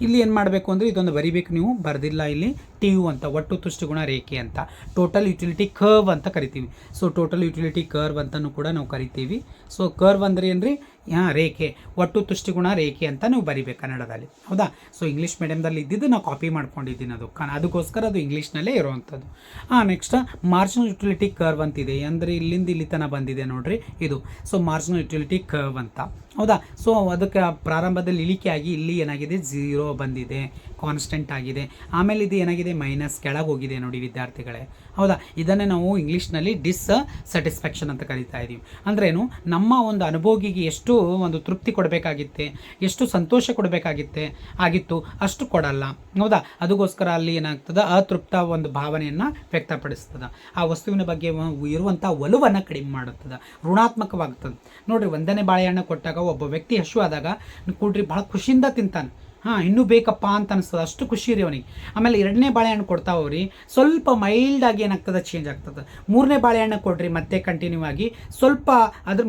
ಇಲ್ಲಿ ಏನು ಮಾಡಬೇಕು ಅಂದರೆ ಇದೊಂದು ಬರಿಬೇಕು ನೀವು. ಬರೆದಿಲ್ಲ ಇಲ್ಲಿ. ಟಿ ಯು ಅಂತ, ಒಟ್ಟು ತುಷ್ಟಿ ಗುಣ ರೇಖೆ ಅಂತ. ಟೋಟಲ್ ಯುಟಿಲಿಟಿ ಕರ್ವ್ ಅಂತ ಕರಿತೀವಿ. ಸೊ ಟೋಟಲ್ ಯುಟಿಲಿಟಿ ಕರ್ವ್ ಅಂತಲೂ ಕೂಡ ನಾವು ಕರಿತೀವಿ. ಸೊ ಕರ್ವ್ ಅಂದ್ರೆ ಏನ್ರಿ? ಹಾಂ ರೇಖೆ? ಒಟ್ಟು ತುಷ್ಟಿಗುಣ ರೇಖೆ ಅಂತ ನೀವು ಬರಿಬೇಕು ಕನ್ನಡದಲ್ಲಿ. ಹೌದಾ? ಸೊ ಇಂಗ್ಲೀಷ್ ಮೀಡಿಯಮ್ದಲ್ಲಿ ಇದ್ದಿದ್ದು ನಾವು ಕಾಪಿ ಮಾಡ್ಕೊಂಡಿದ್ದೀನಿ ಅದು. ಕನ್ ಅದಕ್ಕೋಸ್ಕರ ಅದು ಇಂಗ್ಲೀಷ್ನಲ್ಲೇ ಇರುವಂಥದ್ದು. ಹಾಂ ನೆಕ್ಸ್ಟ್ ಮಾರ್ಜಿನಲ್ ಯುಟಿಲಿಟಿ ಕರ್ವ್ ಅಂತಿದೆ. ಅಂದರೆ ಇಲ್ಲಿಂದ ಇಲ್ಲಿ ತನಕ ಬಂದಿದೆ ನೋಡ್ರಿ ಇದು. ಸೊ ಮಾರ್ಜಿನಲ್ ಯುಟಿಲಿಟಿ ಕರ್ವ್ ಅಂತ. ಹೌದಾ? ಸೊ ಅದಕ್ಕೆ ಪ್ರಾರಂಭದಲ್ಲಿ ಇಳಿಕೆ ಆಗಿ ಇಲ್ಲಿ ಏನಾಗಿದೆ? ಝೀರೋ ಬಂದಿದೆ. ಕಾನ್ಸ್ಟೆಂಟ್ ಆಗಿದೆ. ಆಮೇಲೆ ಇದು ಏನಾಗಿದೆ? ಮೈನಸ್ ಕೆಳಗೆ ಹೋಗಿದೆ ನೋಡಿ ವಿದ್ಯಾರ್ಥಿಗಳೇ. ಹೌದಾ? ಇದನ್ನೇ ನಾವು ಇಂಗ್ಲೀಷ್ನಲ್ಲಿ ಡಿಸ್ ಸ್ಯಾಟಿಸ್ಫ್ಯಾಕ್ಷನ್ ಅಂತ ಕರಿತಾ ಇದ್ದೀವಿ ಅಂದ್ರೇನು, ನಮ್ಮ ಒಂದು ಅನುಭೋಗಿಗೆ ಎಷ್ಟು ಒಂದು ತೃಪ್ತಿ ಕೊಡಬೇಕಾಗಿತ್ತೆ, ಎಷ್ಟು ಸಂತೋಷ ಕೊಡಬೇಕಾಗಿತ್ತೆ ಆಗಿತ್ತು, ಅಷ್ಟು ಕೊಡಲ್ಲ. ಹೌದಾ? ಅದಕ್ಕೋಸ್ಕರ ಅಲ್ಲಿ ಏನಾಗ್ತದೆ? ಅತೃಪ್ತ ಒಂದು ಭಾವನೆಯನ್ನು ವ್ಯಕ್ತಪಡಿಸ್ತದೆ. ಆ ವಸ್ತುವಿನ ಬಗ್ಗೆ ಇರುವಂಥ ಒಲವನ್ನು ಕಡಿಮೆ ಮಾಡುತ್ತದೆ. ಋಣಾತ್ಮಕವಾಗ್ತದೆ. ನೋಡಿರಿ, ಒಂದನೇ ಬಾಳೆಹಣ್ಣು ಕೊಟ್ಟಾಗ ಒಬ್ಬ ವ್ಯಕ್ತಿ ಹಶು ಆದಾಗ, ಕೂಡ್ರಿ ಭಾಳ ಖುಷಿಯಿಂದ ತಿಂತಾನೆ. ಹಾಂ, ಇನ್ನೂ ಬೇಕಪ್ಪ ಅಂತ ಅನಿಸ್ತದೆ. ಅಷ್ಟು ಖುಷಿ ರೀ ಅವನಿಗೆ. ಆಮೇಲೆ ಎರಡನೇ ಬಾಳೆಹಣ್ಣು ಕೊಡ್ತಾವ್ರಿ ಸ್ವಲ್ಪ ಮೈಲ್ಡಾಗಿ ಏನಾಗ್ತದೆ ಚೇಂಜ್ ಆಗ್ತದೆ. ಮೂರನೇ ಬಾಳೆಹಣ್ಣು ಕೊಡ್ರಿ ಮತ್ತೆ ಕಂಟಿನ್ಯೂ ಆಗಿ. ಸ್ವಲ್ಪ ಅದ್ರ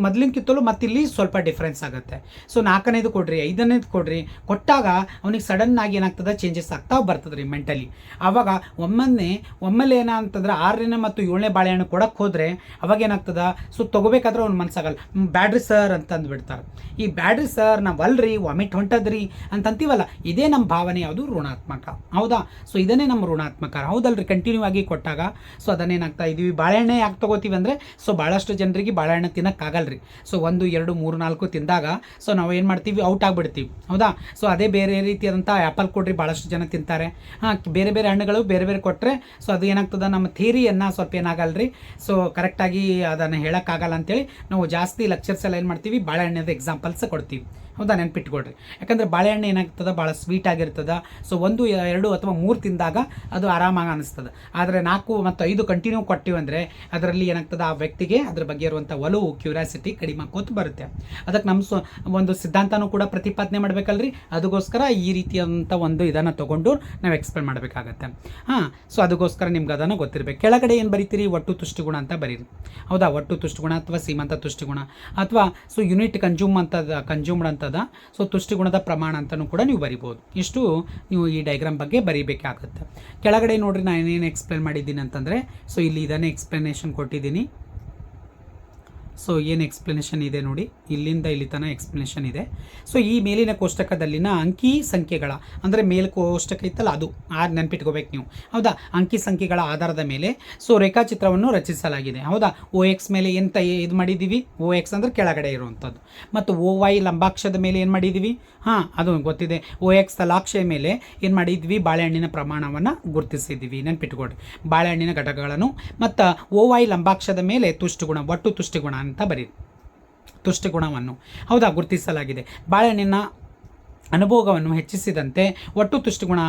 ಮತ್ತೆ ಇಲ್ಲಿ ಸ್ವಲ್ಪ ಡಿಫ್ರೆನ್ಸ್ ಆಗುತ್ತೆ. ಸೊ ನಾಲ್ಕನೇದು ಕೊಡ್ರಿ, ಐದನೇದು ಕೊಡ್ರಿ. ಕೊಟ್ಟಾಗ ಅವನಿಗೆ ಸಡನ್ ಆಗಿ ಏನಾಗ್ತದೆ ಚೇಂಜಸ್ ಆಗ್ತಾ ಬರ್ತದ್ರಿ ಮೆಂಟಲಿ ಆವಾಗ ಒಮ್ಮನ್ನೇ ಒಮ್ಮೆಲೆ ಏನಂತಂದ್ರೆ ಆರನೇ ಮತ್ತು ಏಳನೇ ಬಾಳೆಹಣ್ಣು ಕೊಡಕ್ಕೆ ಹೋದರೆ ಅವಾಗ ಏನಾಗ್ತದೆ ಸೊ ತೊಗೋಬೇಕಾದ್ರೆ ಅವ್ನ ಮನ್ಸಾಗಲ್ಲ ಬ್ಯಾಡ್ರಿ ಸರ್ ಅಂತ ಅಂದ್ಬಿಡ್ತಾರೆ ಈ ಬ್ಯಾಡ್ರಿ ಸರ್ ನಾವು ಅಲ್ರಿ ವಾಮಿಟ್ ಹೊಂಟದ್ರಿ ಅಂತ ಅಂತೀವಲ್ಲ ಇದೇ ನಮ್ಮ ಭಾವನೆ ಯಾವುದು ಋಣಾತ್ಮಕ. ಹೌದಾ? ಸೊ ಇದನ್ನೇ ನಮ್ಮ ಋಣಾತ್ಮಕ. ಹೌದಲ್ರಿ ಕಂಟಿನ್ಯೂ ಆಗಿ ಕೊಟ್ಟಾಗ. ಸೊ ಅದನ್ನೇನಾಗ್ತಾ ಇದೀವಿ? ಬಾಳೆಹಣ್ಣೆ ಯಾಕೆ ತೊಗೋತೀವಿ ಅಂದರೆ ಸೊ ಭಾಳಷ್ಟು ಜನರಿಗೆ ಬಾಳೆಹಣ್ಣು ತಿನ್ನೋಕ್ಕಾಗಲ್ರಿ. ಸೊ ಒಂದು, ಎರಡು, ಮೂರು, ನಾಲ್ಕು ತಿಂದಾಗ ಸೊ ನಾವು ಏನು ಮಾಡ್ತೀವಿ? ಔಟ್ ಆಗಿಬಿಡ್ತೀವಿ. ಹೌದಾ? ಸೊ ಅದೇ ಬೇರೆ ರೀತಿಯಾದಂಥ ಆ್ಯಪಲ್ ಕೊಡ್ರಿ ಭಾಳಷ್ಟು ಜನ ತಿಂತಾರೆ. ಹಾಂ, ಬೇರೆ ಬೇರೆ ಹಣ್ಣುಗಳು ಬೇರೆ ಬೇರೆ ಕೊಟ್ಟರೆ ಸೊ ಅದು ಏನಾಗ್ತದೆ? ನಮ್ಮ ಥೀರಿಯನ್ನು ಸ್ವಲ್ಪ ಏನಾಗಲ್ರಿ? ಸೊ ಕರೆಕ್ಟಾಗಿ ಅದನ್ನು ಹೇಳೋಕ್ಕಾಗಲ್ಲ ಅಂತೇಳಿ, ನಾವು ಜಾಸ್ತಿ ಲೆಕ್ಚರ್ಸ್ ಎಲ್ಲ ಏನು ಮಾಡ್ತೀವಿ? ಬಾಳೆಹಣ್ಣದ ಎಕ್ಸಾಂಪಲ್ಸ್ ಕೊಡ್ತೀವಿ. ಹೌದಾ, ನೆನ್ಪಿಟ್ಕೊಳ್ರಿ. ಯಾಕಂದರೆ ಬಾಳೆಹಣ್ಣು ಏನಾಗ್ತದೆ, ಭಾಳ ಸ್ವೀಟ್ ಆಗಿರ್ತದೆ. ಸೊ ಒಂದು, ಎರಡು ಅಥವಾ ಮೂರು ತಿಂದಾಗ ಅದು ಆರಾಮಾಗಿ ಅನಿಸ್ತದೆ. ಆದರೆ ನಾಲ್ಕು ಮತ್ತು ಐದು ಕಂಟಿನ್ಯೂ ಕೊಟ್ಟಿವಿ ಅಂದರೆ ಅದರಲ್ಲಿ ಏನಾಗ್ತದೆ, ಆ ವ್ಯಕ್ತಿಗೆ ಅದ್ರ ಬಗ್ಗೆ ಇರುವಂಥ ಒಲವು ಕ್ಯೂರಿಯಾಸಿಟಿ ಕಡಿಮೆ ಆಕೋತ ಬರುತ್ತೆ. ಅದಕ್ಕೆ ನಮ್ಮ ಸ್ವ, ಒಂದು ಸಿದ್ಧಾಂತನೂ ಕೂಡ ಪ್ರತಿಪಾದನೆ ಮಾಡಬೇಕಲ್ರಿ. ಅದಕ್ಕೋಸ್ಕರ ಈ ರೀತಿಯಾದಂಥ ಒಂದು ಇದನ್ನು ತೊಗೊಂಡು ನಾವು ಎಕ್ಸ್ಪ್ಲೇನ್ ಮಾಡಬೇಕಾಗತ್ತೆ. ಹಾಂ ಸೊ ಅದಕ್ಕೋಸ್ಕರ ನಿಮ್ಗೆ ಅದನ್ನು ಗೊತ್ತಿರಬೇಕು. ಕೆಳಗಡೆ ಏನು ಬರೀತೀರಿ? ಒಟ್ಟು ತುಷ್ಟಿಗುಣ ಅಂತ ಬರೀರಿ. ಹೌದಾ, ಒಟ್ಟು ತುಷ್ಟಿಗುಣ ಅಥವಾ ಸೀಮಂತ ತುಷ್ಟಿಗುಣ? ಅಥವಾ ಸೊ ಯೂನಿಟ್ ಕನ್ಸ್ಯೂಮ್ ಅಂತ ಕನ್ಸ್ಯೂಮ್ಡ್ ಅಂತದ ಸೊ ತುಷ್ಟಿಗುಣದ ಪ್ರಮಾಣ ಅಂತಲೂ ಕೂಡ ನೀವು ಬರಿಬೋದು. ಇಷ್ಟು ನೀವು ಈ ಡೈಗ್ರಾಮ್ ಬಗ್ಗೆ ಬರೀಬೇಕಾಗುತ್ತೆ. ಕೆಳಗಡೆ ನೋಡ್ರಿ, ನಾನು ಏನೇನು ಎಕ್ಸ್ಪ್ಲೇನ್ ಮಾಡಿದ್ದೀನಿ ಅಂತಂದರೆ ಸೊ ಇಲ್ಲಿ ಇದನ್ನೇ ಎಕ್ಸ್ಪ್ಲನೇಷನ್ ಕೊಟ್ಟಿದ್ದೀನಿ. ಸೊ ಏನು ಎಕ್ಸ್ಪ್ಲನೇಷನ್ ಇದೆ ನೋಡಿ. ಇಲ್ಲಿಂದ ಇಲ್ಲಿ ತನಕ ಎಕ್ಸ್ಪ್ಲನೇಷನ್ ಇದೆ. ಸೊ ಈ ಮೇಲಿನ ಕೋಷ್ಟಕದಲ್ಲಿನ ಅಂಕಿ ಸಂಖ್ಯೆಗಳ, ಅಂದರೆ ಮೇಲ್ ಕೋಷ್ಟಕ ಇತ್ತಲ್ಲ ಅದು, ಆ ನೆನ್ಪಿಟ್ಕೋಬೇಕು ನೀವು. ಹೌದಾ? ಅಂಕಿ ಸಂಖ್ಯೆಗಳ ಆಧಾರದ ಮೇಲೆ ಸೊ ರೇಖಾಚಿತ್ರವನ್ನು ರಚಿಸಲಾಗಿದೆ. ಹೌದಾ? ಓ ಎಕ್ಸ್ ಮೇಲೆ ಎಂತ ಇದು ಮಾಡಿದ್ದೀವಿ? ಓ ಎಕ್ಸ್ ಅಂದರೆ ಕೆಳಗಡೆ ಇರುವಂಥದ್ದು ಮತ್ತು ಓ ವೈ ಲಂಬಾಕ್ಷದ ಮೇಲೆ ಏನು ಮಾಡಿದ್ದೀವಿ? ಹಾಂ, ಅದು ಗೊತ್ತಿದೆ. ಓ ಎಕ್ಸ್ ತಲಾಕ್ಷೆಯ ಮೇಲೆ ಏನು ಮಾಡಿದ್ವಿ ಬಾಳೆಹಣ್ಣಿನ ಪ್ರಮಾಣವನ್ನು ಗುರುತಿಸಿದ್ದೀವಿ. ನೆನ್ಪಿಟ್ಕೊಡ್ರಿ ಬಾಳೆಹಣ್ಣಿನ ಘಟಕಗಳನ್ನು. ಮತ್ತು ಓ ವೈ ಲಂಬಾಕ್ಷದ ಮೇಲೆ ತುಷ್ಟುಗುಣ, ಒಟ್ಟು ತುಷ್ಟಿಗುಣ ಅಂತ ಬರೀರಿ. ತುಷ್ಟಿಗುಣವನ್ನು. ಹೌದಾ? ಗುರುತಿಸಲಾಗಿದೆ. ಬಾಳೆಹಣ್ಣಿನ ಅನುಭೋಗವನ್ನು ಹೆಚ್ಚಿಸಿದಂತೆ ಒಟ್ಟು ತುಷ್ಟುಗುಣ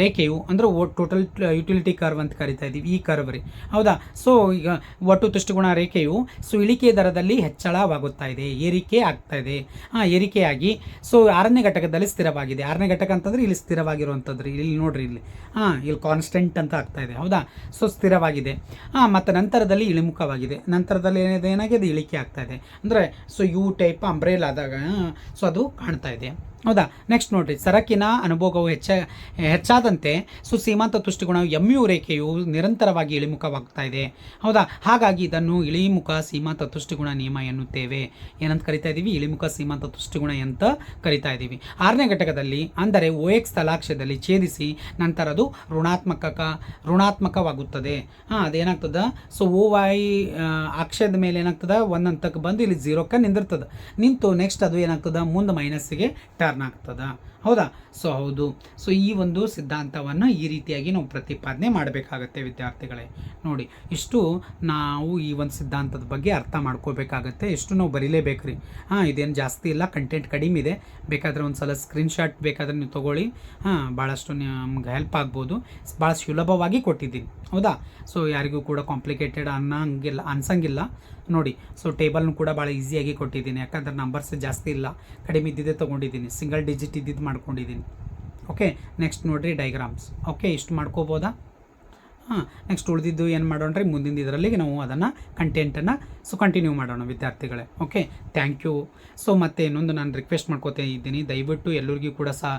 ರೇಖೆಯು ಅಂದರೆ ಟೋಟಲ್ ಯುಟಿಲಿಟಿ ಕರ್ವ್ ಅಂತ ಕರಿತಾ ಇದ್ದೀವಿ ಈ ಕರ್ವ್ ರೀ ಹೌದಾ? ಸೊ ಈಗ ಒಟ್ಟು ತುಷ್ಟುಗುಣ ರೇಖೆಯು ಸೊ ಇಳಿಕೆ ದರದಲ್ಲಿ ಹೆಚ್ಚಳವಾಗುತ್ತಾ ಇದೆ, ಏರಿಕೆ ಆಗ್ತಾ ಇದೆ. ಹಾಂ ಏರಿಕೆಯಾಗಿ ಸೊ ಆರನೇ ಘಟಕದಲ್ಲಿ ಸ್ಥಿರವಾಗಿದೆ. ಆರನೇ ಘಟಕ ಅಂತಂದರೆ ಇಲ್ಲಿ ಸ್ಥಿರವಾಗಿರುವಂಥದ್ದು ರೀ, ಇಲ್ಲಿ ನೋಡ್ರಿ ಇಲ್ಲಿ. ಹಾಂ ಇಲ್ಲಿ ಕಾನ್ಸ್ಟೆಂಟ್ ಅಂತ ಆಗ್ತಾ ಇದೆ, ಹೌದಾ? ಸೊ ಸ್ಥಿರವಾಗಿದೆ. ಹಾಂ ಮತ್ತು ನಂತರದಲ್ಲಿ ಇಳಿಮುಖವಾಗಿದೆ. ನಂತರದಲ್ಲಿ ಏನಿದೆ ಏನಾಗಿದೆ? ಇಳಿಕೆ ಆಗ್ತಾ ಇದೆ. ಅಂದರೆ ಸೊ ಯು ಟೈಪ್ ಅಂಬ್ರೇಲ್ ಆದಾಗ ಸೊ ಅದು ಕಾಣ್ತಾ ಇದೆ. ಹೌದಾ? ನೆಕ್ಸ್ಟ್ ನೋಡ್ರಿ. ಸರಕಿನ ಅನುಭೋಗವು ಹೆಚ್ಚ, ಹೆಚ್ಚಾದಂತೆ ಸೊ ಸೀಮಾಂತ ತುಷ್ಟಿಗುಣ ಎಂ ಯು ರೇಖೆಯು ನಿರಂತರವಾಗಿ ಇಳಿಮುಖವಾಗ್ತಾ ಇದೆ. ಹೌದಾ? ಹಾಗಾಗಿ ಇದನ್ನು ಇಳಿಮುಖ ಸೀಮಾಂತ ತುಷ್ಟಿಗುಣ ನಿಯಮ ಎನ್ನುತ್ತೇವೆ. ಏನಂತ ಕರಿತಾ ಇದ್ದೀವಿ ಇಳಿಮುಖ ಸೀಮಾಂತ ತುಷ್ಟಿಗುಣ ಅಂತ ಕರಿತಾ ಇದ್ದೀವಿ ಆರನೇ ಘಟಕದಲ್ಲಿ, ಅಂದರೆ ಓ ಎಕ್ಸ್ ತಲಾಕ್ಷದಲ್ಲಿ ಛೇದಿಸಿ ನಂತರ ಅದು ಋಣಾತ್ಮಕ ಋಣಾತ್ಮಕವಾಗುತ್ತದೆ. ಹಾಂ, ಅದೇನಾಗ್ತದೆ? ಸೊ, ಓ ವೈ ಅಕ್ಷದ ಮೇಲೆ ಏನಾಗ್ತದೆ? ಒಂದು ಹಂತಕ್ಕೆ ಬಂದು ಇಲ್ಲಿ ಜೀರೋಕ್ಕೆ ನಿಂದಿರ್ತದೆ. ನಿಂತು ನೆಕ್ಸ್ಟ್ ಅದು ಏನಾಗ್ತದೆ? ಮುಂದೆ ಮೈನಸ್ಸಿಗೆ ಟರ್ನ್ ಆಗ್ತದ? ಹೌದಾ? ಸೊ ಹೌದು. ಸೊ ಈ ಒಂದು ಸಿದ್ಧಾಂತವನ್ನು ಈ ರೀತಿಯಾಗಿ ನಾವು ಪ್ರತಿಪಾದನೆ ಮಾಡಬೇಕಾಗತ್ತೆ ವಿದ್ಯಾರ್ಥಿಗಳೇ. ನೋಡಿ, ಇಷ್ಟು ನಾವು ಈ ಒಂದು ಸಿದ್ಧಾಂತದ ಬಗ್ಗೆ ಅರ್ಥ ಮಾಡ್ಕೋಬೇಕಾಗತ್ತೆ. ಇಷ್ಟು ನಾವು ಬರೀಲೇಬೇಕು ರೀ ಹಾಂ, ಇದೇನು ಜಾಸ್ತಿ ಇಲ್ಲ ಕಂಟೆಂಟ್ ಕಡಿಮೆ ಇದೆ. ಬೇಕಾದರೆ ಒಂದು ಸಲ ಸ್ಕ್ರೀನ್ಶಾಟ್ ಬೇಕಾದರೆ ನೀವು ತೊಗೊಳ್ಳಿ. ಹಾಂ, ಭಾಳಷ್ಟು ನಮ್ಗೆ ಹೆಲ್ಪ್ ಆಗ್ಬೋದು. ಭಾಳ ಸುಲಭವಾಗಿ ಕೊಟ್ಟಿದ್ದೀನಿ. ಹೌದಾ? ಸೊ ಯಾರಿಗೂ ಕೂಡ ಕಾಂಪ್ಲಿಕೇಟೆಡ್ ಅನ್ನಂಗಿಲ್ಲ, ಅನ್ಸಂಗಿಲ್ಲ. ನೋಡಿ ಸೊ ಟೇಬಲ್ನು ಕೂಡ ಭಾಳ ಈಸಿಯಾಗಿ ಕೊಟ್ಟಿದ್ದೀನಿ. ಯಾಕಂದ್ರೆ ನಂಬರ್ಸ್ ಜಾಸ್ತಿ ಇಲ್ಲ. ಕಡಿಮೆ ಇದ್ದಿದ್ದೇ ತೊಗೊಂಡಿದ್ದೀನಿ. ಸಿಂಗಲ್ ಡಿಜಿಟ್ ಇದ್ದಿದ್ದು ಮಾಡ್ಕೊಂಡಿದ್ದೀನಿ. ಓಕೆ ನೆಕ್ಸ್ಟ್ ನೋಡಿರಿ ಡೈಗ್ರಾಮ್ಸ್ ಓಕೆ ಇಷ್ಟು ಮಾಡ್ಕೋಬೋದಾ? ಹಾಂ ನೆಕ್ಸ್ಟ್ ಉಳಿದಿದ್ದು ಏನು ಮಾಡೋಣ ರೀ? ಮುಂದಿನ ಇದರಲ್ಲಿ ನಾವು ಅದನ್ನು ಕಂಟೆಂಟನ್ನು ಸೊ ಕಂಟಿನ್ಯೂ ಮಾಡೋಣ ವಿದ್ಯಾರ್ಥಿಗಳೇ. ಓಕೆ ಥ್ಯಾಂಕ್ ಯು ಸೊ ಮತ್ತೆ ಇನ್ನೊಂದು ನಾನು ರಿಕ್ವೆಸ್ಟ್ ಮಾಡ್ಕೋತಾ ಇದ್ದೀನಿ. ದಯವಿಟ್ಟು ಎಲ್ಲರಿಗೂ ಕೂಡ ಸಹ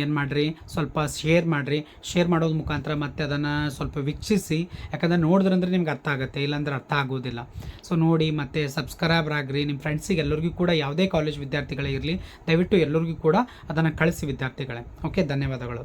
ಏನು ಮಾಡಿರಿ? ಸ್ವಲ್ಪ ಶೇರ್ ಮಾಡಿರಿ. ಶೇರ್ ಮಾಡೋದ್ರ ಮುಖಾಂತರ ಮತ್ತೆ ಅದನ್ನು ಸ್ವಲ್ಪ ವೀಕ್ಷಿಸಿ. ಯಾಕಂದರೆ ನೋಡಿದ್ರಂದ್ರೆ ನಿಮ್ಗೆ ಅರ್ಥ ಆಗುತ್ತೆ. ಇಲ್ಲಾಂದ್ರೆ ಅರ್ಥ ಆಗೋದಿಲ್ಲ. ಸೊ ನೋಡಿ ಮತ್ತು ಸಬ್ಸ್ಕ್ರೈಬರ್ ಆಗಿರಿ. ನಿಮ್ಮ ಫ್ರೆಂಡ್ಸಿಗೆ ಎಲ್ಲರಿಗೂ ಕೂಡ ಯಾವುದೇ ಕಾಲೇಜ್ ವಿದ್ಯಾರ್ಥಿಗಳೇ ಇರಲಿ, ದಯವಿಟ್ಟು ಎಲ್ಲರಿಗೂ ಕೂಡ ಅದನ್ನು ಕಳಿಸಿ ವಿದ್ಯಾರ್ಥಿಗಳೇ. ಓಕೆ ಧನ್ಯವಾದಗಳು.